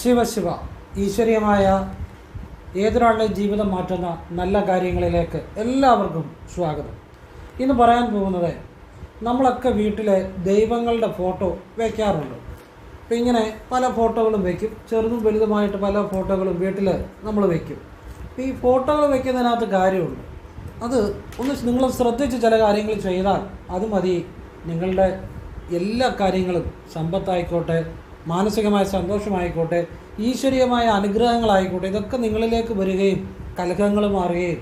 ശിവശിവ ഈശ്വരീയമായ ഏതൊരാളുടെയും ജീവിതം മാറ്റുന്ന നല്ല കാര്യങ്ങളിലേക്ക് എല്ലാവർക്കും സ്വാഗതം. ഇന്ന് പറയാൻ പോകുന്നത് നമ്മളൊക്കെ വീട്ടിലെ ദൈവങ്ങളുടെ ഫോട്ടോ വയ്ക്കാറുണ്ട് അപ്പം ഇങ്ങനെ പല ഫോട്ടോകളും വയ്ക്കും ചെറുതും വലുതുമായിട്ട് പല ഫോട്ടോകളും വീട്ടിൽ നമ്മൾ വയ്ക്കും അപ്പം ഈ ഫോട്ടോകൾ വയ്ക്കുന്നതിനകത്ത് കാര്യമുണ്ട്. അത് ഒന്ന് നിങ്ങൾ ശ്രദ്ധിച്ച് ചില കാര്യങ്ങൾ ചെയ്താൽ അത് മതി. നിങ്ങളുടെ എല്ലാ കാര്യങ്ങളും സമ്പത്തായിക്കോട്ടെ മാനസികമായ സന്തോഷമായിക്കോട്ടെ ഈശ്വരീയമായ അനുഗ്രഹങ്ങളായിക്കോട്ടെ ഇതൊക്കെ നിങ്ങളിലേക്ക് വരികയും കലഹങ്ങൾ മാറുകയും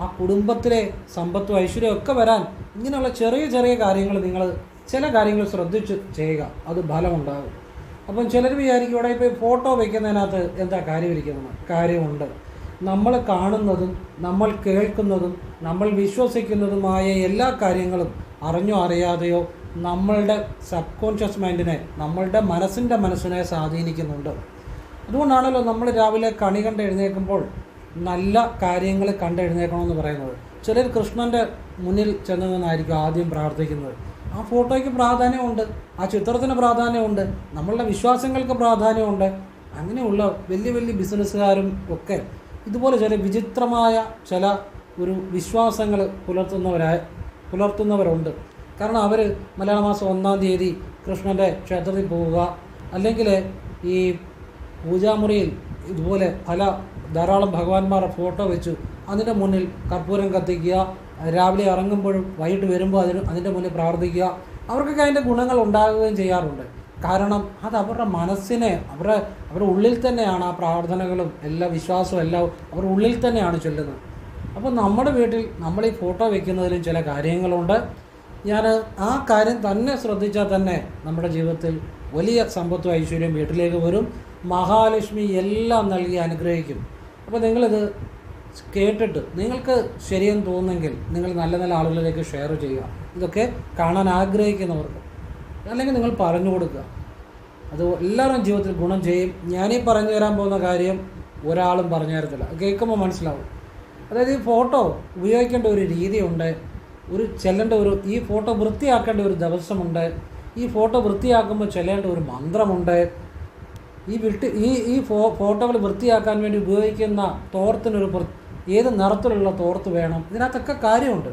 ആ കുടുംബത്തിലെ സമ്പത്തും ഐശ്വര്യവും ഒക്കെ വരാൻ ഇങ്ങനെയുള്ള ചെറിയ ചെറിയ കാര്യങ്ങൾ നിങ്ങൾ ചില കാര്യങ്ങൾ ശ്രദ്ധിച്ച് ചെയ്യുക. അത് ഫലമുണ്ടാകും. അപ്പം ചിലർ വിചാരിക്കും ഇവിടെ ഇപ്പോൾ ഫോട്ടോ വയ്ക്കുന്നതിനകത്ത് എന്താ കാര്യമിരിക്കുന്നത്? കാര്യമുണ്ട്. നമ്മൾ കാണുന്നതും നമ്മൾ കേൾക്കുന്നതും നമ്മൾ വിശ്വസിക്കുന്നതുമായ എല്ലാ കാര്യങ്ങളും അറിഞ്ഞോ അറിയാതെയോ നമ്മളുടെ സബ് കോൺഷ്യസ് മൈൻഡിനെ നമ്മളുടെ മനസ്സിന്റെ മനസ്സിനെ സ്വാധീനിക്കുന്നുണ്ട്. അതുകൊണ്ടാണല്ലോ നമ്മൾ രാവിലെ കണി കണ്ട് എഴുന്നേൽക്കുമ്പോൾ നല്ല കാര്യങ്ങൾ കണ്ട് എഴുന്നേൽക്കണമെന്ന് പറയുന്നത്. ചിലർ കൃഷ്ണന്റെ മുന്നിൽ ചെന്നതെന്നായിരിക്കും ആദ്യം പ്രാർത്ഥിക്കുന്നത്. ആ ഫോട്ടോയ്ക്ക് പ്രാധാന്യമുണ്ട് ആ ചിത്രത്തിന് പ്രാധാന്യമുണ്ട് നമ്മളുടെ വിശ്വാസങ്ങൾക്ക് പ്രാധാന്യമുണ്ട്. അങ്ങനെയുള്ള വലിയ വലിയ ബിസിനസ്സുകാരും ഒക്കെ ഇതുപോലെ ചില വിചിത്രമായ ചില ഒരു വിശ്വാസങ്ങൾ പുലർത്തുന്നവരായ പുലർത്തുന്നവരുണ്ട്. കാരണം അവർ മലയാള മാസം ഒന്നാം തീയതി കൃഷ്ണന്റെ ക്ഷേത്രത്തിൽ പോവുക. അല്ലെങ്കിൽ ഈ പൂജാമുറിയിൽ ഇതുപോലെ പല ധാരാളം ഭഗവാന്മാരുടെ ഫോട്ടോ വെച്ചു അതിന്റെ മുന്നിൽ കർപ്പൂരം കത്തിക്കുക രാവിലെ ഇറങ്ങുമ്പോഴും വൈകിട്ട് വരുമ്പോൾ അതിന് അതിന്റെ മുന്നിൽ പ്രാർത്ഥിക്കുക. അവർക്കൊക്കെ അതിന്റെ ഗുണങ്ങൾ ഉണ്ടാകുകയും ചെയ്യാറുണ്ട്. കാരണം അത് അവരുടെ മനസ്സിനെ അവരുടെ അവരുടെ ഉള്ളിൽ തന്നെയാണ് ആ പ്രാർത്ഥനകളും എല്ലാ വിശ്വാസവും എല്ലാം അവരുടെ ഉള്ളിൽ തന്നെയാണ് ചൊല്ലുന്നത്. അപ്പോൾ നമ്മുടെ വീട്ടിൽ നമ്മൾ ഈ ഫോട്ടോ വെക്കുന്നതിലും ചില കാര്യങ്ങളുണ്ട്. ഞാൻ ആ കാര്യം തന്നെ ശ്രദ്ധിച്ചാൽ തന്നെ നമ്മുടെ ജീവിതത്തിൽ വലിയ സമ്പത്തും ഐശ്വര്യം വീട്ടിലേക്ക് വരും. മഹാലക്ഷ്മി എല്ലാം നൽകി അനുഗ്രഹിക്കും. അപ്പോൾ നിങ്ങളിത് കേട്ടിട്ട് നിങ്ങൾക്ക് ശരിയെന്ന് തോന്നുന്നെങ്കിൽ നിങ്ങൾ നല്ല നല്ല ആളുകളിലേക്ക് ഷെയർ ചെയ്യുക. ഇതൊക്കെ കാണാൻ ആഗ്രഹിക്കുന്നവർക്ക് അല്ലെങ്കിൽ നിങ്ങൾ പറഞ്ഞു കൊടുക്കുക. അത് എല്ലാവരും ജീവിതത്തിൽ ഗുണം ചെയ്യും. ഞാനീ പറഞ്ഞു തരാൻ പോകുന്ന കാര്യം ഒരാളും പറഞ്ഞു തരത്തില്ല. കേൾക്കുമ്പോൾ മനസ്സിലാവും. അതായത് ഈ ഫോട്ടോ ഉപയോഗിക്കേണ്ട ഒരു രീതിയുണ്ട് ഒരു ചെല്ലേണ്ട ഒരു ഈ ഫോട്ടോ വൃത്തിയാക്കേണ്ട ഒരു ദിവസമുണ്ട്. ഈ ഫോട്ടോ വൃത്തിയാക്കുമ്പോൾ ചെല്ലേണ്ട ഒരു മന്ത്രമുണ്ട്. ഈ വിട്ട് ഈ ഈ ഫോ ഫോട്ടോകൾ വൃത്തിയാക്കാൻ വേണ്ടി ഉപയോഗിക്കുന്ന തോർത്തിനൊരു ഏത് നിറത്തിലുള്ള തോർത്ത് വേണം? ഇതിനകത്തൊക്കെ കാര്യമുണ്ട്.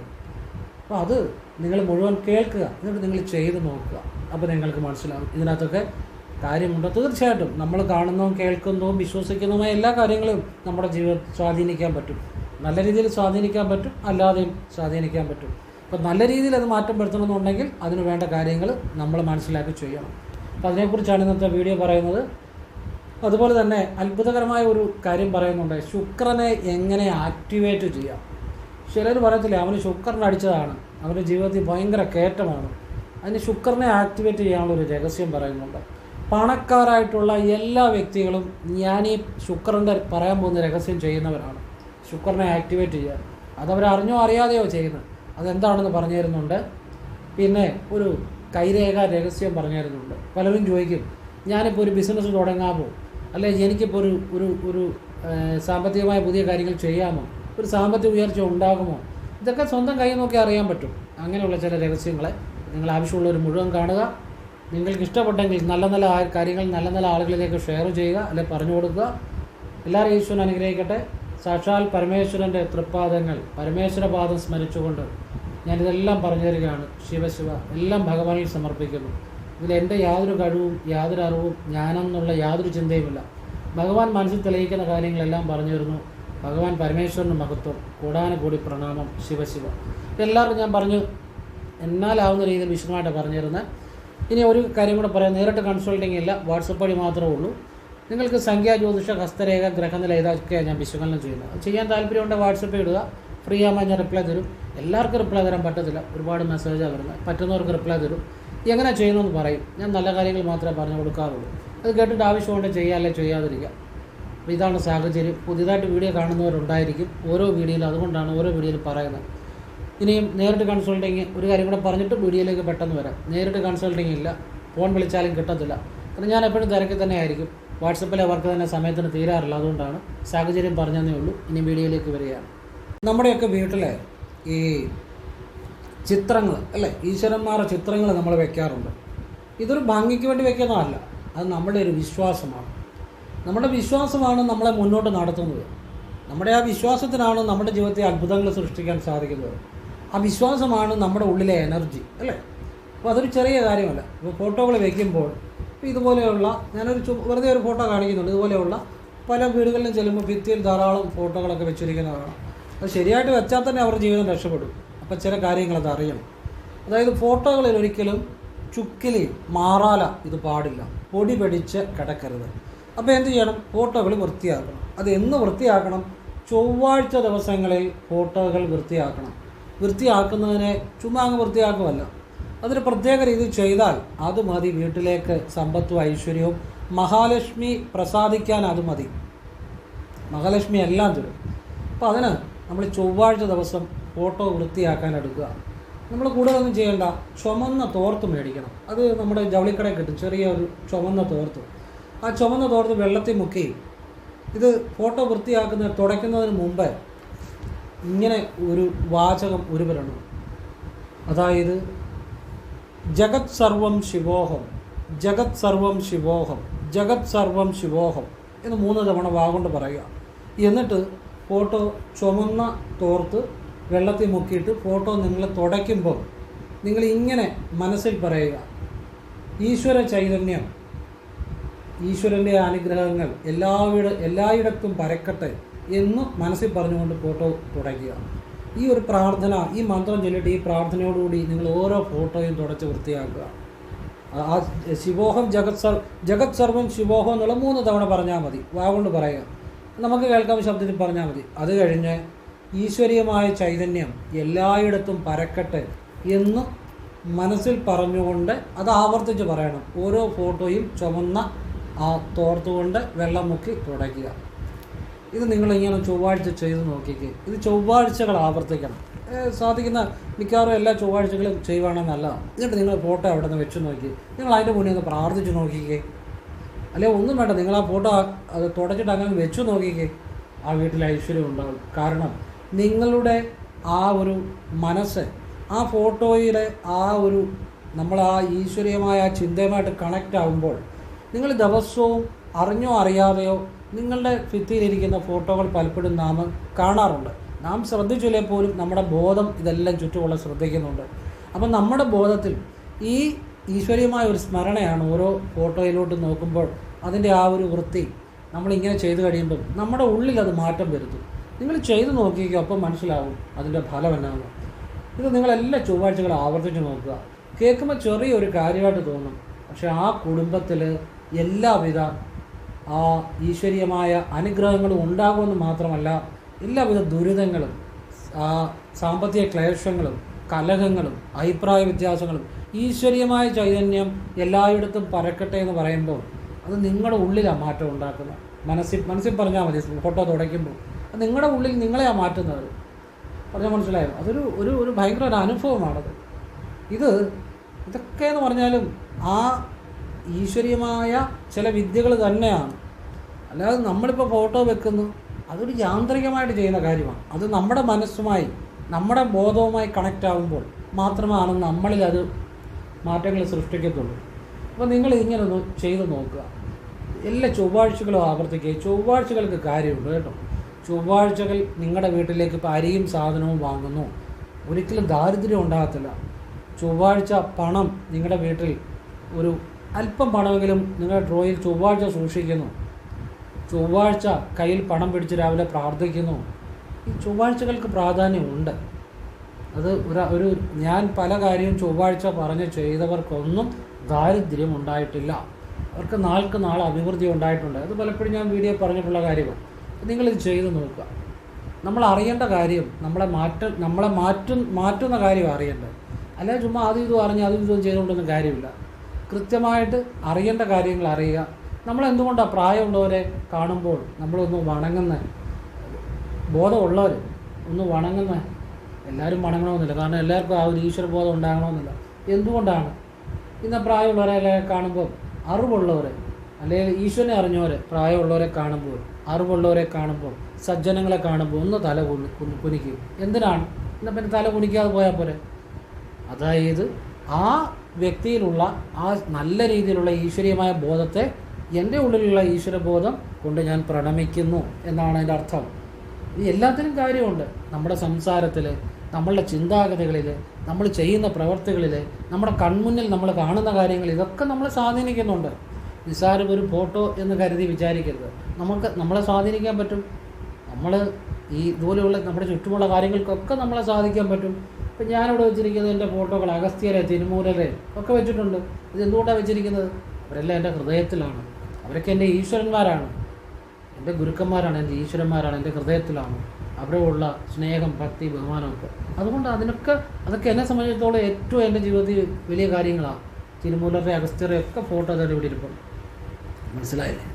അപ്പോൾ അത് നിങ്ങൾ മുഴുവൻ കേൾക്കുക. എന്നിട്ട് നിങ്ങൾ ചെയ്ത് നോക്കുക. അപ്പോൾ നിങ്ങൾക്ക് മനസ്സിലാവും. ഇതിനകത്തൊക്കെ കാര്യമുണ്ട്. തീർച്ചയായിട്ടും നമ്മൾ കാണുന്നതും കേൾക്കുന്നതും വിശ്വസിക്കുന്നതുമായ എല്ലാ കാര്യങ്ങളും നമ്മുടെ ജീവിതം സ്വാധീനിക്കാൻ പറ്റും. നല്ല രീതിയിൽ സ്വാധീനിക്കാൻ പറ്റും അല്ലാതെയും സ്വാധീനിക്കാൻ പറ്റും. അപ്പോൾ നല്ല രീതിയിൽ അത് മാറ്റം വരുത്തണമെന്നുണ്ടെങ്കിൽ അതിന് വേണ്ട കാര്യങ്ങൾ നമ്മൾ മനസ്സിലാക്കി ചെയ്യണം. അപ്പോൾ അതിനെക്കുറിച്ചാണ് ഇന്നത്തെ വീഡിയോ പറയുന്നത്. അതുപോലെ തന്നെ അത്ഭുതകരമായ ഒരു കാര്യം പറയുന്നുണ്ട്. ശുക്രനെ എങ്ങനെ ആക്ടിവേറ്റ് ചെയ്യാം? ചിലർ പറയത്തില്ല അവന് ശുക്രനെ അടിച്ചതാണ്. അവന്റെ ജീവിതത്തിൽ ഭയങ്കര കയറ്റമാണ്. അതിന് ശുക്രനെ ആക്ടിവേറ്റ് ചെയ്യാനുള്ള ഒരു രഹസ്യം പറയുന്നുണ്ട്. പണക്കാരായിട്ടുള്ള എല്ലാ വ്യക്തികളും ഈ ശുക്രന്റെ പറയാൻ പോകുന്ന രഹസ്യം ചെയ്യുന്നവരാണ്. ശുക്രനെ ആക്ടിവേറ്റ് ചെയ്യുക അതവർ അറിഞ്ഞോ അറിയാതെയോ ചെയ്യുന്നത്. അതെന്താണെന്ന് പറഞ്ഞു തരുന്നുണ്ട് പിന്നെ ഒരു കൈരേഖ രഹസ്യം പറഞ്ഞു തരുന്നുണ്ട് പലരും ചോദിക്കും ഞാനിപ്പോൾ ഒരു ബിസിനസ് തുടങ്ങാമോ അല്ലെ എനിക്കിപ്പോൾ ഒരു ഒരു ഒരു സാമ്പത്തികമായ പുതിയ കാര്യങ്ങൾ ചെയ്യാമോ? ഒരു സാമ്പത്തിക ഉയർച്ച ഉണ്ടാകുമോ? ഇതൊക്കെ സ്വന്തം കൈ നോക്കി അറിയാൻ പറ്റും. അങ്ങനെയുള്ള ചില രഹസ്യങ്ങളെ നിങ്ങൾ ആവശ്യമുള്ളവർ മുഴുവൻ കാണുക. നിങ്ങൾക്ക് ഇഷ്ടപ്പെട്ടെങ്കിൽ നല്ല നല്ല കാര്യങ്ങൾ നല്ല നല്ല ആളുകളിലേക്ക് ഷെയർ ചെയ്യുക അല്ലെ പറഞ്ഞു കൊടുക്കുക. എല്ലാവരും ഈശ്വരൻ അനുഗ്രഹിക്കട്ടെ. സാക്ഷാൽ പരമേശ്വരന്റെ തൃപ്പാദങ്ങൾ പരമേശ്വരപാദം സ്മരിച്ചുകൊണ്ട് ഞാനിതെല്ലാം പറഞ്ഞു തരികയാണ് ശിവശിവ എല്ലാം ഭഗവാനിൽ സമർപ്പിക്കുന്നു. ഇതിൽ എന്റെ യാതൊരു കഴിവും യാതൊരു അറിവും ജ്ഞാനം യാതൊരു ചിന്തയുമില്ല. ഭഗവാൻ മനസ്സിൽ തെളിയിക്കുന്ന കാര്യങ്ങളെല്ലാം പറഞ്ഞു തരുന്നു. ഭഗവാൻ പരമേശ്വരന് മഹത്വം കൂടാനുകൂടി പ്രണാമം ശിവശിവ ഇതെല്ലാവരും ഞാൻ പറഞ്ഞു എന്നാലാവുന്ന രീതിയിൽ വിശദമായിട്ട് പറഞ്ഞു തരുന്നത് ഇനി ഒരു കാര്യം കൂടെ പറയാം. നേരിട്ട് കൺസൾട്ടിങ് ഇല്ല വാട്സപ്പ് വഴി മാത്രമേ ഉള്ളൂ. നിങ്ങൾക്ക് സംഖ്യാ ജ്യോതിഷ ഹസ്തരേഖ ഗ്രഹനില ഇതൊക്കെയാണ് ഞാൻ വിശകലനം ചെയ്യുന്നത്. അത് ചെയ്യാൻ താല്പര്യമുണ്ട് വാട്സപ്പിൽ ഇടുക. ഫ്രീ ആകുമ്പോൾ ഞാൻ റിപ്ലൈ തരും. എല്ലാവർക്കും റിപ്ലൈ തരാൻ പറ്റത്തില്ല. ഒരുപാട് മെസ്സേജാണ് വരുന്നത്. പറ്റുന്നവർക്ക് റിപ്ലൈ തരും. എങ്ങനെ ചെയ്യണമെന്ന് പറയും. ഞാൻ നല്ല കാര്യങ്ങൾ മാത്രമേ പറഞ്ഞു കൊടുക്കാറുള്ളൂ. അത് കേട്ടിട്ട് ആവശ്യമുണ്ട് ചെയ്യുക അല്ലെങ്കിൽ ചെയ്യാതിരിക്കുക അപ്പോൾ ഇതാണ് സാഹചര്യം. പുതിയതായിട്ട് വീഡിയോ കാണുന്നവരുണ്ടായിരിക്കും. ഓരോ വീഡിയോയിലും അതുകൊണ്ടാണ് ഓരോ വീഡിയോയിൽ പറയുന്നത്. ഇനിയും നേരിട്ട് കൺസൾട്ടിങ് ഒരു കാര്യം കൂടെ പറഞ്ഞിട്ട് വീഡിയോയിലേക്ക് പെട്ടെന്ന് വരാം. നേരിട്ട് കൺസൾട്ടിങ് ഇല്ല. ഫോൺ വിളിച്ചാലും കിട്ടത്തില്ല. കാരണം ഞാൻ എപ്പോഴും തിരക്കിൽ തന്നെ ആയിരിക്കും. വാട്സപ്പിലെ അവർക്ക് തന്നെ സമയത്തിന് തീരാറില്ല അതുകൊണ്ടാണ് സാഹചര്യം പറഞ്ഞതേ ഉള്ളൂ. ഇനി വീഡിയോയിലേക്ക് വരികയാണ്. നമ്മുടെയൊക്കെ വീട്ടിലെ ഈ ചിത്രങ്ങൾ അല്ലേ? ഈശ്വരന്മാരുടെ ചിത്രങ്ങൾ നമ്മൾ വെക്കാറുണ്ട്. ഇതൊരു ഭംഗിക്ക് വേണ്ടി വെക്കുന്നതല്ല അത് നമ്മുടെ ഒരു വിശ്വാസമാണ്. നമ്മുടെ വിശ്വാസമാണ് നമ്മളെ മുന്നോട്ട് നടത്തുന്നത്. നമ്മുടെ ആ വിശ്വാസത്തിനാണ് നമ്മുടെ ജീവിതത്തെ അത്ഭുതങ്ങൾ സൃഷ്ടിക്കാൻ സാധിക്കുന്നത്. ആ വിശ്വാസമാണ് നമ്മുടെ ഉള്ളിലെ എനർജി അല്ലേ? അപ്പോൾ അതൊരു ചെറിയ കാര്യമല്ല. ഇപ്പോൾ ഫോട്ടോകൾ വയ്ക്കുമ്പോൾ ഇതുപോലെയുള്ള ഞാനൊരു വെറുതെ ഒരു ഫോട്ടോ കാണിക്കുന്നുണ്ട്. ഇതുപോലെയുള്ള പല വീടുകളിലും ചെല്ലുമ്പോൾ ഭിത്തിയിൽ ധാരാളം ഫോട്ടോകളൊക്കെ വെച്ചിരിക്കുന്നതാണ്. അത് ശരിയായിട്ട് വെച്ചാൽ തന്നെ അവരുടെ ജീവിതം രക്ഷപ്പെടും. അപ്പം ചില കാര്യങ്ങളത് അറിയണം. അതായത് ഫോട്ടോകളിൽ ഒരിക്കലും ചുക്കിലി മാറാല ഇത് പാടില്ല. പൊടി പിടിച്ച് കിടക്കരുത്. അപ്പോൾ എന്ത് ചെയ്യണം? ഫോട്ടോകൾ വൃത്തിയാക്കണം. അത് എന്ന് വൃത്തിയാക്കണം? ചൊവ്വാഴ്ച ദിവസങ്ങളിൽ ഫോട്ടോകൾ വൃത്തിയാക്കണം. വൃത്തിയാക്കുന്നതിനെ ചുമ്മാ അങ്ങ് വൃത്തിയാക്കുമല്ല അതൊരു പ്രത്യേക രീതിയിൽ ചെയ്താൽ അത് മതി. വീട്ടിലേക്ക് സമ്പത്തും ഐശ്വര്യവും. മഹാലക്ഷ്മി പ്രസാദിക്കാൻ അത് മതി. മഹാലക്ഷ്മി എല്ലാം തരും. അപ്പോൾ അതിന് നമ്മൾ ചൊവ്വാഴ്ച ദിവസം ഫോട്ടോ വൃത്തിയാക്കാൻ എടുക്കുക. നമ്മൾ കൂടുതലൊന്നും ചെയ്യേണ്ട. ചുമന്ന തോർത്ത് മേടിക്കണം. അത് നമ്മുടെ ജവളിക്കടയിൽ കിട്ടും. ചെറിയ ഒരു ചുമന്ന തോർത്ത്. ആ ചുമന്ന തോർത്ത് വെള്ളത്തിൽ മുക്കി ഇത് ഫോട്ടോ വൃത്തിയാക്കുന്ന തുടയ്ക്കുന്നതിന് മുമ്പ് ഇങ്ങനെ ഒരു വാചകം ഉരുവരണം അതായത് ജഗത് സർവം ശിവോഹം ജഗത് സർവം ശിവോഹം ജഗത് സർവം ശിവോഹം എന്ന് മൂന്ന് തവണ വാഗൊണ്ട് പറയുക. എന്നിട്ട് ഫോട്ടോ ചുമന്ന തോർത്ത് വെള്ളത്തിൽ മുക്കിയിട്ട് ഫോട്ടോ നിങ്ങൾ തുടയ്ക്കുമ്പോൾ നിങ്ങൾ ഇങ്ങനെ മനസ്സിൽ പറയുക. ഈശ്വര ചൈതന്യം ഈശ്വരന്റെ അനുഗ്രഹങ്ങൾ എല്ലാവിട എല്ലായിടത്തും പരക്കട്ടെ എന്ന് മനസ്സിൽ പറഞ്ഞുകൊണ്ട് ഫോട്ടോ തുടയ്ക്കുക. ഈ ഒരു പ്രാർത്ഥന ഈ മന്ത്രം ചൊല്ലിട്ട് ഈ പ്രാർത്ഥനയോടുകൂടി നിങ്ങൾ ഓരോ ഫോട്ടോയും തുടച്ച് വൃത്തിയാക്കുക. ആ- ശിവോഹം ജഗത് സർ ജഗത് സർവം ശിവോഹം എന്നുള്ള മൂന്ന് തവണ പറഞ്ഞാൽ മതി. വാഗൊണ്ട് പറയുക. നമുക്ക് കേൾക്കാൻ ശബ്ദത്തിൽ പറഞ്ഞാൽ മതി. അത് കഴിഞ്ഞ് ഈശ്വരീയമായ ചൈതന്യം എല്ലായിടത്തും പരക്കട്ടെ എന്ന് മനസ്സിൽ പറഞ്ഞുകൊണ്ട് അത് ആവർത്തിച്ച് പറയണം. ഓരോ ഫോട്ടോയും ചുമന്ന ആ തോർത്തുകൊണ്ട് വെള്ളം മുക്കി തുടയ്ക്കുക. ഇത് നിങ്ങൾ നിങ്ങളിങ്ങനെ ചൊവ്വാഴ്ച ചെയ്ത് നോക്കിക്കേ. ഇത് ചൊവ്വാഴ്ചകൾ ആവർത്തിക്കണം. സാധിക്കുന്ന മിക്കവാറും എല്ലാ ചൊവ്വാഴ്ചകളും ചെയ്യുവാണെങ്കിൽ നല്ലതാണ്. എന്നിട്ട് നിങ്ങൾ ഫോട്ടോ അവിടെ നിന്ന് വെച്ച് നോക്കി. നിങ്ങൾ അതിന്റെ മുന്നേ ഒന്ന് പ്രാർത്ഥിച്ച് നോക്കിക്കേ. അല്ലെ ഒന്നും വേണ്ട. നിങ്ങൾ ആ ഫോട്ടോ അത് തുടച്ചിട്ട് അങ്ങനെ വെച്ച് നോക്കിക്കേ. ആ വീട്ടിൽ ഐശ്വര്യം ഉണ്ടാകും കാരണം നിങ്ങളുടെ ആ ഒരു മനസ്സ് ആ ഫോട്ടോയിലെ ആ ഒരു നമ്മൾ ആ ഈശ്വരീയമായ ആ ചിന്തയുമായിട്ട് കണക്റ്റ് ആകുമ്പോൾ നിങ്ങൾ ദിവസവും അറിഞ്ഞോ അറിയാതെയോ നിങ്ങളുടെ ഭിത്തിയിലിരിക്കുന്ന ഫോട്ടോകൾ പലപ്പോഴും നാം കാണാറുണ്ട്. നാം ശ്രദ്ധിച്ചില്ലേ പോലും നമ്മുടെ ബോധം ഇതെല്ലാം ചുറ്റുമുള്ള ശ്രദ്ധിക്കുന്നുണ്ട്. അപ്പം നമ്മുടെ ബോധത്തിൽ ഈ ഈശ്വരീയമായ ഒരു സ്മരണയാണ് ഓരോ ഫോട്ടോയിലോട്ട് നോക്കുമ്പോൾ അതിന്റെ ആ ഒരു വൃത്തി നമ്മളിങ്ങനെ ചെയ്തു കഴിയുമ്പം നമ്മുടെ ഉള്ളിൽ അത് മാറ്റം വരുത്തും. നിങ്ങൾ ചെയ്തു നോക്കിക്കോ അപ്പം മനസ്സിലാവും അതിന്റെ ഫലം എന്നാണ്. ഇത് നിങ്ങളെല്ലാ ചൊവ്വാഴ്ചകളും ആവർത്തിച്ച് നോക്കുക. കേൾക്കുമ്പോൾ ചെറിയൊരു കാര്യമായിട്ട് തോന്നും. പക്ഷേ ആ കുടുംബത്തിൽ എല്ലാവിധ ആ ഈശ്വരീയമായ അനുഗ്രഹങ്ങളും ഉണ്ടാകുമെന്ന് മാത്രമല്ല എല്ലാവിധ ദുരിതങ്ങളും ആ സാമ്പത്തിക ക്ലേശങ്ങളും കലഹങ്ങളും അഭിപ്രായ വ്യത്യാസങ്ങളും ഈശ്വരീയമായ ചൈതന്യം എല്ലായിടത്തും പരക്കട്ടെ എന്ന് പറയുമ്പോൾ അത് നിങ്ങളുടെ ഉള്ളിലാണ് മാറ്റം ഉണ്ടാക്കുന്നത്. മനസ്സിൽ മനസ്സിൽ പറഞ്ഞാൽ മതി ഫോട്ടോ തുടയ്ക്കുമ്പോൾ. അത് നിങ്ങളുടെ ഉള്ളിൽ നിങ്ങളെയാണ് മാറ്റുന്നത്. പറഞ്ഞാൽ മനസ്സിലായോ? അതൊരു ഒരു ഒരു ഭയങ്കര ഒരു അനുഭവമാണത്. ഇത് ഇതൊക്കെ എന്ന് പറഞ്ഞാലും ആ ഈശ്വരീയമായ ചില വിദ്യകൾ തന്നെയാണ്. അല്ലാതെ നമ്മളിപ്പോൾ ഫോട്ടോ വെക്കുന്നു. അതൊരു യാന്ത്രികമായിട്ട് ചെയ്യുന്ന കാര്യമാണ്. അത് നമ്മുടെ മനസ്സുമായി നമ്മുടെ ബോധവുമായി കണക്റ്റ് ആകുമ്പോൾ മാത്രമാണ് നമ്മളിൽ അത് മാറ്റങ്ങൾ സൃഷ്ടിക്കത്തുള്ളൂ. അപ്പോൾ നിങ്ങൾ ഇങ്ങനെ ചെയ്ത് നോക്കുക. എല്ലാ ചൊവ്വാഴ്ചകളും ആവർത്തിക്കുക. ചൊവ്വാഴ്ചകൾക്ക് കാര്യമുണ്ട് കേട്ടോ. ചൊവ്വാഴ്ചകൾ നിങ്ങളുടെ വീട്ടിലേക്ക് ഇപ്പോൾ അരിയും സാധനവും വാങ്ങുന്നു. ഒരിക്കലും ദാരിദ്ര്യം ഉണ്ടാകത്തില്ല. ചൊവ്വാഴ്ച പണം നിങ്ങളുടെ വീട്ടിൽ ഒരു അല്പം പണമെങ്കിലും നിങ്ങൾ ഡ്രോയിൽ ചൊവ്വാഴ്ച സൂക്ഷിക്കുന്നു. ചൊവ്വാഴ്ച കയ്യിൽ പണം പിടിച്ച് രാവിലെ പ്രാർത്ഥിക്കുന്നു. ഈ ചൊവ്വാഴ്ചകൾക്ക് പ്രാധാന്യമുണ്ട്. അത് ഒരു ഞാൻ പല കാര്യവും ചൊവ്വാഴ്ച പറഞ്ഞ് ചെയ്തവർക്കൊന്നും ദാരിദ്ര്യം ഉണ്ടായിട്ടില്ല അവർക്ക് നാൾക്ക് നാൾ അഭിവൃദ്ധി ഉണ്ടായിട്ടുണ്ട്. അത് പലപ്പോഴും ഞാൻ വീഡിയോ പറഞ്ഞിട്ടുള്ള കാര്യമാണ് നിങ്ങളിത് ചെയ്ത് നോക്കുക. നമ്മൾ അറിയേണ്ട കാര്യം നമ്മളെ മാറ്റ നമ്മളെ മാറ്റും മാറ്റുന്ന കാര്യം അറിയേണ്ടത് അല്ലാതെ ചുമ്മാ അതും ഇതും അറിഞ്ഞ് അതും ഇതും ചെയ്തുകൊണ്ടൊന്നും കാര്യമില്ല. കൃത്യമായിട്ട് അറിയേണ്ട കാര്യങ്ങൾ അറിയുക. നമ്മൾ എന്തുകൊണ്ടാണ് പ്രായമുള്ളവരെ കാണുമ്പോൾ നമ്മളൊന്ന് വണങ്ങുന്ന? ബോധമുള്ളവർ ഒന്ന് വണങ്ങുന്ന? എല്ലാവരും വണങ്ങണമെന്നില്ല. കാരണം എല്ലാവർക്കും ആ ഒരു ഈശ്വര ബോധം ഉണ്ടാകണമെന്നില്ല എന്തുകൊണ്ടാണ്? ഇന്ന് പ്രായമുള്ളവരെ കാണുമ്പോൾ അറിവുള്ളവരെ അല്ലെങ്കിൽ ഈശ്വരനെ അറിഞ്ഞവരെ പ്രായമുള്ളവരെ കാണുമ്പോൾ അറിവുള്ളവരെ കാണുമ്പോൾ സജ്ജനങ്ങളെ കാണുമ്പോൾ ഒന്ന് തല കുനി കുനി- കുനിക്കും. എന്തിനാണ്? എന്നാൽ പിന്നെ തല കുനിക്കാതെ പോയാൽ പോരെ? അതായത് ആ വ്യക്തിയിലുള്ള ആ നല്ല രീതിയിലുള്ള ഈശ്വരീയമായ ബോധത്തെ എന്റെ ഉള്ളിലുള്ള ഈശ്വരബോധം കൊണ്ട് ഞാൻ പ്രണമിക്കുന്നു എന്നാണ് അതിന്റെ അർത്ഥം. ഇത് എല്ലാത്തിനും കാര്യമുണ്ട്. നമ്മുടെ സംസാരത്തിൽ നമ്മളുടെ ചിന്താഗതികളിൽ നമ്മൾ ചെയ്യുന്ന പ്രവർത്തികളിൽ നമ്മുടെ കൺമുന്നിൽ നമ്മൾ കാണുന്ന കാര്യങ്ങൾ ഇതൊക്കെ നമ്മൾ സ്വാധീനിക്കുന്നുണ്ട്. നിസ്സാരം ഒരു ഫോട്ടോ എന്ന് കരുതി വിചാരിക്കരുത്. നമുക്ക് നമ്മളെ സ്വാധീനിക്കാൻ പറ്റും. നമ്മൾ ഈ ഇതുപോലെയുള്ള നമ്മുടെ ചുറ്റുമുള്ള കാര്യങ്ങൾക്കൊക്കെ നമ്മളെ സാധിക്കാൻ പറ്റും. ഇപ്പം ഞാനിവിടെ വെച്ചിരിക്കുന്നത് എന്റെ ഫോട്ടോകൾ അഗസ്ത്യരെ തിരുമൂലരെ ഒക്കെ വെച്ചിട്ടുണ്ട്. ഇത് എന്തുകൊണ്ടാണ് വെച്ചിരിക്കുന്നത്? അവരെല്ലാം എന്റെ ഹൃദയത്തിലാണ്. അവരൊക്കെ എന്റെ ഈശ്വരന്മാരാണ്. എന്റെ ഗുരുക്കന്മാരാണ് എന്റെ ഈശ്വരന്മാരാണ് എന്റെ ഹൃദയത്തിലാണ്. അവരോടുള്ള സ്നേഹം ഭക്തി ബഹുമാനമൊക്കെ അതുകൊണ്ട് അതിനൊക്കെ അതൊക്കെ എന്നെ സംബന്ധിച്ചിടത്തോളം ഏറ്റവും എന്റെ ജീവിതത്തിൽ വലിയ കാര്യങ്ങളാണ്. തിരുമൂലരുടെ അഗസ്ത്യരെ ഒക്കെ ഫോട്ടോ തന്നെ ഇവിടെ ഇരിപ്പം മനസ്സിലായില്ലേ?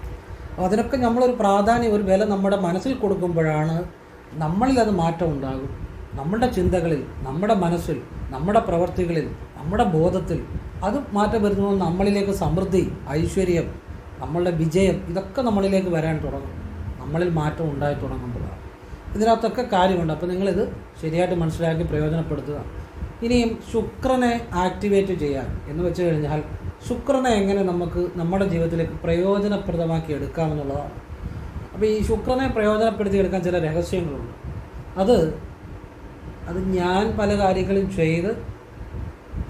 അപ്പോൾ അതിനൊക്കെ നമ്മളൊരു പ്രാധാന്യം ഒരു വില നമ്മുടെ മനസ്സിൽ കൊടുക്കുമ്പോഴാണ് നമ്മളിൽ അത് മാറ്റം ഉണ്ടാകും. നമ്മുടെ ചിന്തകളിൽ നമ്മുടെ മനസ്സിൽ നമ്മുടെ പ്രവർത്തികളിൽ നമ്മുടെ ബോധത്തിൽ അത് മാറ്റം വരുന്നത് നമ്മളിലേക്ക് സമൃദ്ധി ഐശ്വര്യം നമ്മളുടെ വിജയം ഇതൊക്കെ നമ്മളിലേക്ക് വരാൻ തുടങ്ങും. നമ്മളിൽ മാറ്റം ഉണ്ടായി തുടങ്ങുമ്പോഴാണ് ഇതിനകത്തൊക്കെ കാര്യമുണ്ട്. അപ്പോൾ നിങ്ങളിത് ശരിയായിട്ട് മനസ്സിലാക്കി പ്രയോജനപ്പെടുത്തുക. ഇനിയും ശുക്രനെ ആക്ടിവേറ്റ് ചെയ്യാൻ എന്ന് വെച്ച് കഴിഞ്ഞാൽ ശുക്രനെ എങ്ങനെ നമുക്ക് നമ്മുടെ ജീവിതത്തിലേക്ക് പ്രയോജനപ്രദമാക്കി എടുക്കാമെന്നുള്ളതാണ് അപ്പോൾ ഈ ശുക്രനെ പ്രയോജനപ്പെടുത്തി എടുക്കാൻ ചില രഹസ്യങ്ങളുണ്ട്. അത് അത് ഞാൻ പല കാര്യങ്ങളും ചെയ്ത്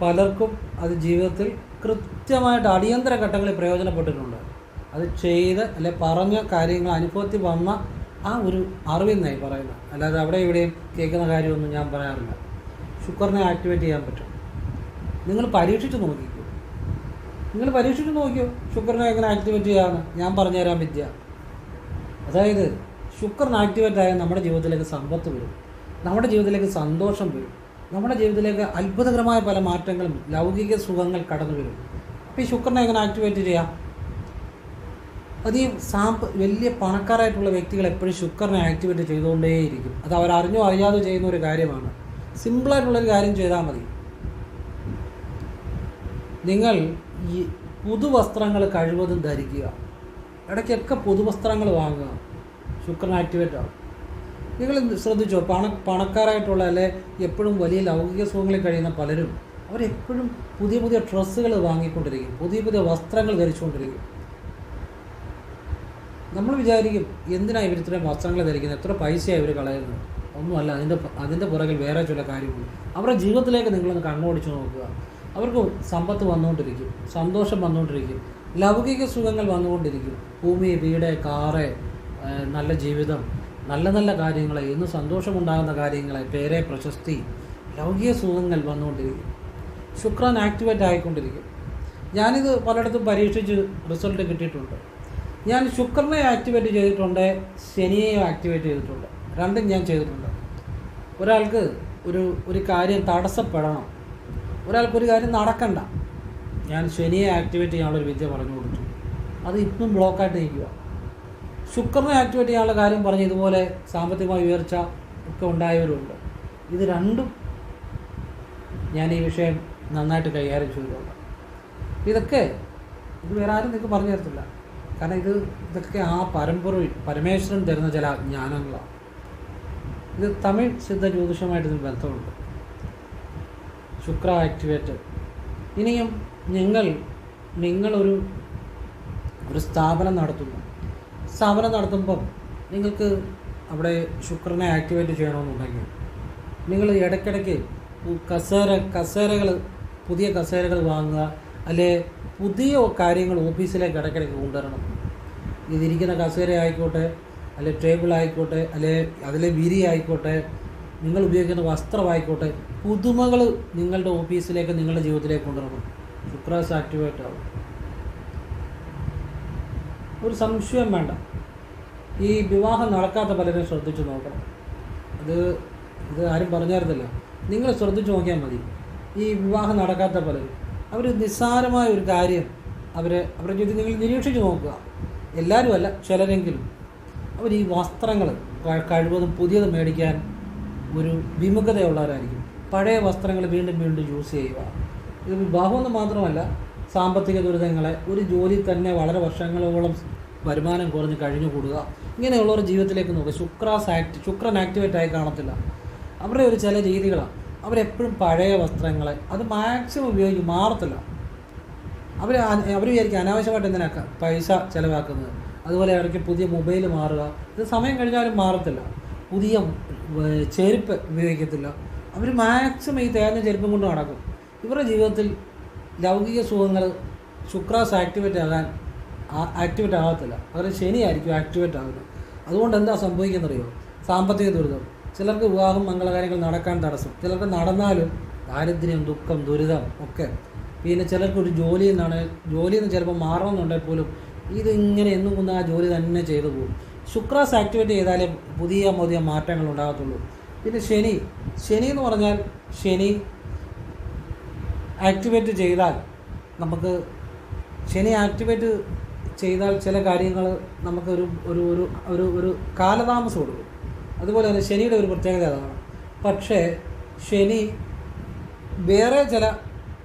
പലർക്കും അത് ജീവിതത്തിൽ കൃത്യമായിട്ട് അടിയന്തര ഘട്ടങ്ങളിൽ പ്രയോജനപ്പെട്ടിട്ടുണ്ട്. അത് ചെയ്ത് അല്ലെ പറഞ്ഞ കാര്യങ്ങൾ അനുഭവത്തിൽ വന്ന ആ ഒരു അറിവിന്നായി പറയുന്നത്. അല്ലാതെ അവിടെ ഇവിടെയും കേൾക്കുന്ന കാര്യമൊന്നും ഞാൻ പറയാറില്ല. ഷുക്കറിനെ ആക്ടിവേറ്റ് ചെയ്യാൻ പറ്റും. നിങ്ങൾ പരീക്ഷിച്ച് നോക്കിക്കോ. നിങ്ങൾ പരീക്ഷിച്ച് നോക്കിയോ ശുക്രനെ എങ്ങനെ ആക്ടിവേറ്റ് ചെയ്യാമെന്ന് ഞാൻ പറഞ്ഞുതരാൻ വിദ്യ. അതായത് ശുക്രൻ ആക്ടിവേറ്റ് ആയാൽ നമ്മുടെ ജീവിതത്തിലേക്ക് സമ്പത്ത് വരും. നമ്മുടെ ജീവിതത്തിലേക്ക് സന്തോഷം വരും. നമ്മുടെ ജീവിതത്തിലേക്ക് അത്ഭുതകരമായ പല മാറ്റങ്ങളും ലൗകിക സുഖങ്ങൾ കടന്നു വരും. അപ്പോൾ ഈ ശുക്രനെ എങ്ങനെ ആക്ടിവേറ്റ് ചെയ്യാം? അത് ഈ സാമ്പ വലിയ പണക്കാരായിട്ടുള്ള വ്യക്തികൾ എപ്പോഴും ശുക്രനെ ആക്ടിവേറ്റ് ചെയ്തുകൊണ്ടേയിരിക്കും. അത് അവരറിഞ്ഞോ അറിയാതെ ചെയ്യുന്ന ഒരു കാര്യമാണ്. സിമ്പിളായിട്ടുള്ളൊരു കാര്യം ചെയ്താൽ മതി. നിങ്ങൾ ഈ പുതുവസ്ത്രങ്ങൾ കഴിവതും ധരിക്കുക. ഇടയ്ക്കൊക്കെ പുതുവസ്ത്രങ്ങൾ വാങ്ങുക. ശുക്രൻ ആക്ടിവേറ്റ് ആവും. നിങ്ങൾ ശ്രദ്ധിച്ചോ? പണ പണക്കാരായിട്ടുള്ള അല്ലെ എപ്പോഴും വലിയ ലൗകിക സുഖങ്ങളിൽ കഴിയുന്ന പലരും അവരെപ്പോഴും പുതിയ പുതിയ ഡ്രസ്സുകൾ വാങ്ങിക്കൊണ്ടിരിക്കും. പുതിയ പുതിയ വസ്ത്രങ്ങൾ ധരിച്ചുകൊണ്ടിരിക്കും. നമ്മൾ വിചാരിക്കും എന്തിനാണ് ഇവർ ഇത്രയും വസ്ത്രങ്ങൾ ധരിക്കുന്നത്? എത്ര പൈസയാണ് ഇവർ കളയുന്നത്? ഒന്നുമല്ല അതിന്റെ അതിന്റെ പുറകിൽ വേറെ ചില കാര്യങ്ങളുണ്ട് അവരുടെ ജീവിതത്തിലേക്ക് നിങ്ങളൊന്ന് കണ്ണോടിച്ച് നോക്കുക. അവർക്ക് സമ്പത്ത് വന്നുകൊണ്ടിരിക്കും സന്തോഷം വന്നുകൊണ്ടിരിക്കും ലൗകിക സുഖങ്ങൾ വന്നുകൊണ്ടിരിക്കും. ഭൂമി വീട് കാറ് നല്ല ജീവിതം. നല്ല നല്ല കാര്യങ്ങൾ ഇന്ന് സന്തോഷമുണ്ടാകുന്ന കാര്യങ്ങളെ പേരെ പ്രശസ്തി ലൗകിക സുഖങ്ങൾ വന്നുകൊണ്ടിരിക്കും. ശുക്രൻ ആക്ടിവേറ്റ് ആയിക്കൊണ്ടിരിക്കും. ഞാനിത് പലയിടത്തും പരീക്ഷിച്ച് റിസൾട്ട് കിട്ടിയിട്ടുണ്ട്. ഞാൻ ശുക്രനെ ആക്ടിവേറ്റ് ചെയ്തിട്ടുണ്ട് ശനിയെയും ആക്ടിവേറ്റ് ചെയ്തിട്ടുണ്ട്. രണ്ടും ഞാൻ ചെയ്തിട്ടുണ്ട്. ഒരാൾക്ക് ഒരു ഒരു കാര്യം തടസ്സപ്പെടണം. ഒരാൾക്കൊരു കാര്യം നടക്കണ്ട. ഞാൻ ശനിയെ ആക്ടിവേറ്റ് ചെയ്യാനുള്ളൊരു വിദ്യ പറഞ്ഞു കൊടുത്തു. അത് ഇപ്പം ബ്ലോക്കായിട്ട് നിൽക്കുക. ശുക്രനെ ആക്ടിവേറ്റ് ചെയ്യാനുള്ള കാര്യം പറഞ്ഞ് ഇതുപോലെ സാമ്പത്തികമായി ഉയർച്ച ഒക്കെ ഉണ്ടായവരുണ്ട്. ഇത് രണ്ടും ഞാൻ ഈ വിഷയം നന്നായിട്ട് കൈകാര്യം ചെയ്തുകൊണ്ട് ഇതൊക്കെ ഇത് വേറെ ആരും നിങ്ങൾക്ക് പറഞ്ഞു തരത്തില്ല. കാരണം ഇത് ഇതൊക്കെ ആ പരമ്പര പരമേശ്വരൻ തരുന്ന ചില ജ്ഞാനങ്ങളാണ്. ഇത് തമിഴ് സിദ്ധ ജ്യോതിഷമായിട്ട് ഇതിന് ബന്ധമുണ്ട്. ശുക്ര ആക്ടിവേറ്റ്. ഇനിയും നിങ്ങൾ നിങ്ങളൊരു ഒരു സ്ഥാപനം നടത്തുന്നു. സ്ഥാപനം നടത്തുമ്പം നിങ്ങൾക്ക് അവിടെ ശുക്രനെ ആക്ടിവേറ്റ് ചെയ്യണമെന്നുണ്ടെങ്കിൽ നിങ്ങൾ ഇടയ്ക്കിടയ്ക്ക് കസേര കസേരകൾ പുതിയ കസേരകൾ വാങ്ങുക അല്ലെ പുതിയ കാര്യങ്ങൾ ഓഫീസിലേക്ക് ഇടയ്ക്കിടയ്ക്ക് കൊണ്ടുവരണം. ഇതിരിക്കുന്ന കസേര ആയിക്കോട്ടെ അല്ലെ ടേബിൾ ആയിക്കോട്ടെ അല്ലെ അതിലെ വിരി ആയിക്കോട്ടെ നിങ്ങൾ ഉപയോഗിക്കുന്ന വസ്ത്രമായിക്കോട്ടെ പുതുമകൾ നിങ്ങളുടെ ഓഫീസിലേക്ക് നിങ്ങളുടെ ജീവിതത്തിലേക്ക് കൊണ്ടുവരണം. ശുക്രാസ് ആക്ടിവേറ്റ് ആവും. ഒരു സംശയം വേണ്ട. ഈ വിവാഹം നടക്കാത്ത പലരും ശ്രദ്ധിച്ചു നോക്കണം. അത് ഇത് ആരും പറഞ്ഞായിരുന്നില്ല. നിങ്ങൾ ശ്രദ്ധിച്ചു നോക്കിയാൽ മതി. ഈ വിവാഹം നടക്കാത്ത പലരും. അവർ നിസ്സാരമായ ഒരു കാര്യം അവരെ അവരുടെ ജീവിതത്തിൽ നിങ്ങൾ നിരീക്ഷിച്ച് നോക്കുക. എല്ലാവരും അല്ല ചിലരെങ്കിലും. അവർ ഈ വസ്ത്രങ്ങൾ കഴിവതും പുതിയത് മേടിക്കാൻ ഒരു വിമുഖതയുള്ളവരായിരിക്കും. പഴയ വസ്ത്രങ്ങൾ വീണ്ടും വീണ്ടും യൂസ് ചെയ്യുക. ഇത് വിവാഹമൊന്നും മാത്രമല്ല സാമ്പത്തിക ദുരിതങ്ങളെ ഒരു ജോലി തന്നെ വളരെ വർഷങ്ങളോളം വരുമാനം കുറഞ്ഞ് കഴിഞ്ഞു കൂടുക ഇങ്ങനെയുള്ളവർ ജീവിതത്തിലേക്ക് നോക്കുക ശുക്രാസ് ആക്ട് ശുക്രൻ ആക്ടിവേറ്റ് ആയി കാണത്തില്ല. അവരുടെ ഒരു ചില രീതികളാണ്. അവരെപ്പോഴും പഴയ വസ്ത്രങ്ങളെ അത് മാക്സിമം ഉപയോഗിക്കും മാറത്തില്ല. അവർ അവർ വിചാരിക്കും അനാവശ്യമായിട്ട് എന്തിനാക്കുക പൈസ ചിലവാക്കുന്നത്? അതുപോലെ അവർക്ക് പുതിയ മൊബൈൽ മാറുക. ഇത് സമയം കഴിഞ്ഞാലും മാറത്തില്ല. പുതിയ ചെരുപ്പ് ഉപയോഗിക്കത്തില്ല. അവർ മാക്സിമം ഈ തേഞ്ഞ ചെരുപ്പും കൊണ്ട് നടക്കും. ഇവരുടെ ജീവിതത്തിൽ ലൗകിക സുഖങ്ങൾ ശുക്രാസ് ആക്ടിവേറ്റ് ആകാൻ ആക്ടിവേറ്റ് ആകത്തില്ല. പകരം ശനിയായിരിക്കും ആക്ടിവേറ്റ് ആകുന്നത്. അതുകൊണ്ട് എന്താ സംഭവിക്കുന്നറിയോ? സാമ്പത്തിക ദുരിതം. ചിലർക്ക് വിവാഹം മംഗളകാര്യങ്ങൾ നടക്കാൻ തടസ്സം. ചിലർക്ക് നടന്നാലും ദാരിദ്ര്യം ദുഃഖം ദുരിതം ഒക്കെ. പിന്നെ ചിലർക്ക് ഒരു ജോലിയിൽ നിന്നാണ് ജോലിയിൽ നിന്ന് ചിലപ്പോൾ മാറണമെന്നുണ്ടെങ്കിൽ പോലും ഇതിങ്ങനെ എന്നും കൊണ്ട് ആ ജോലി തന്നെ ചെയ്തു പോകും. ശുക്രാസ് ആക്ടിവേറ്റ് ചെയ്താലേ പുതിയ പുതിയ മാറ്റങ്ങൾ ഉണ്ടാകത്തുള്ളൂ. പിന്നെ ശനി. ശനി എന്ന് പറഞ്ഞാൽ ശനി ആക്ടിവേറ്റ് ചെയ്താൽ നമുക്ക് ശനി ആക്ടിവേറ്റ് ചെയ്താൽ ചില കാര്യങ്ങൾ നമുക്ക് ഒരു ഒരു ഒരു ഒരു ഒരു കാലതാമസം കൊടുക്കും അതുപോലെ തന്നെ ശനിയുടെ ഒരു പ്രത്യേകത അതാണ്. പക്ഷേ ശനി വേറെ ചില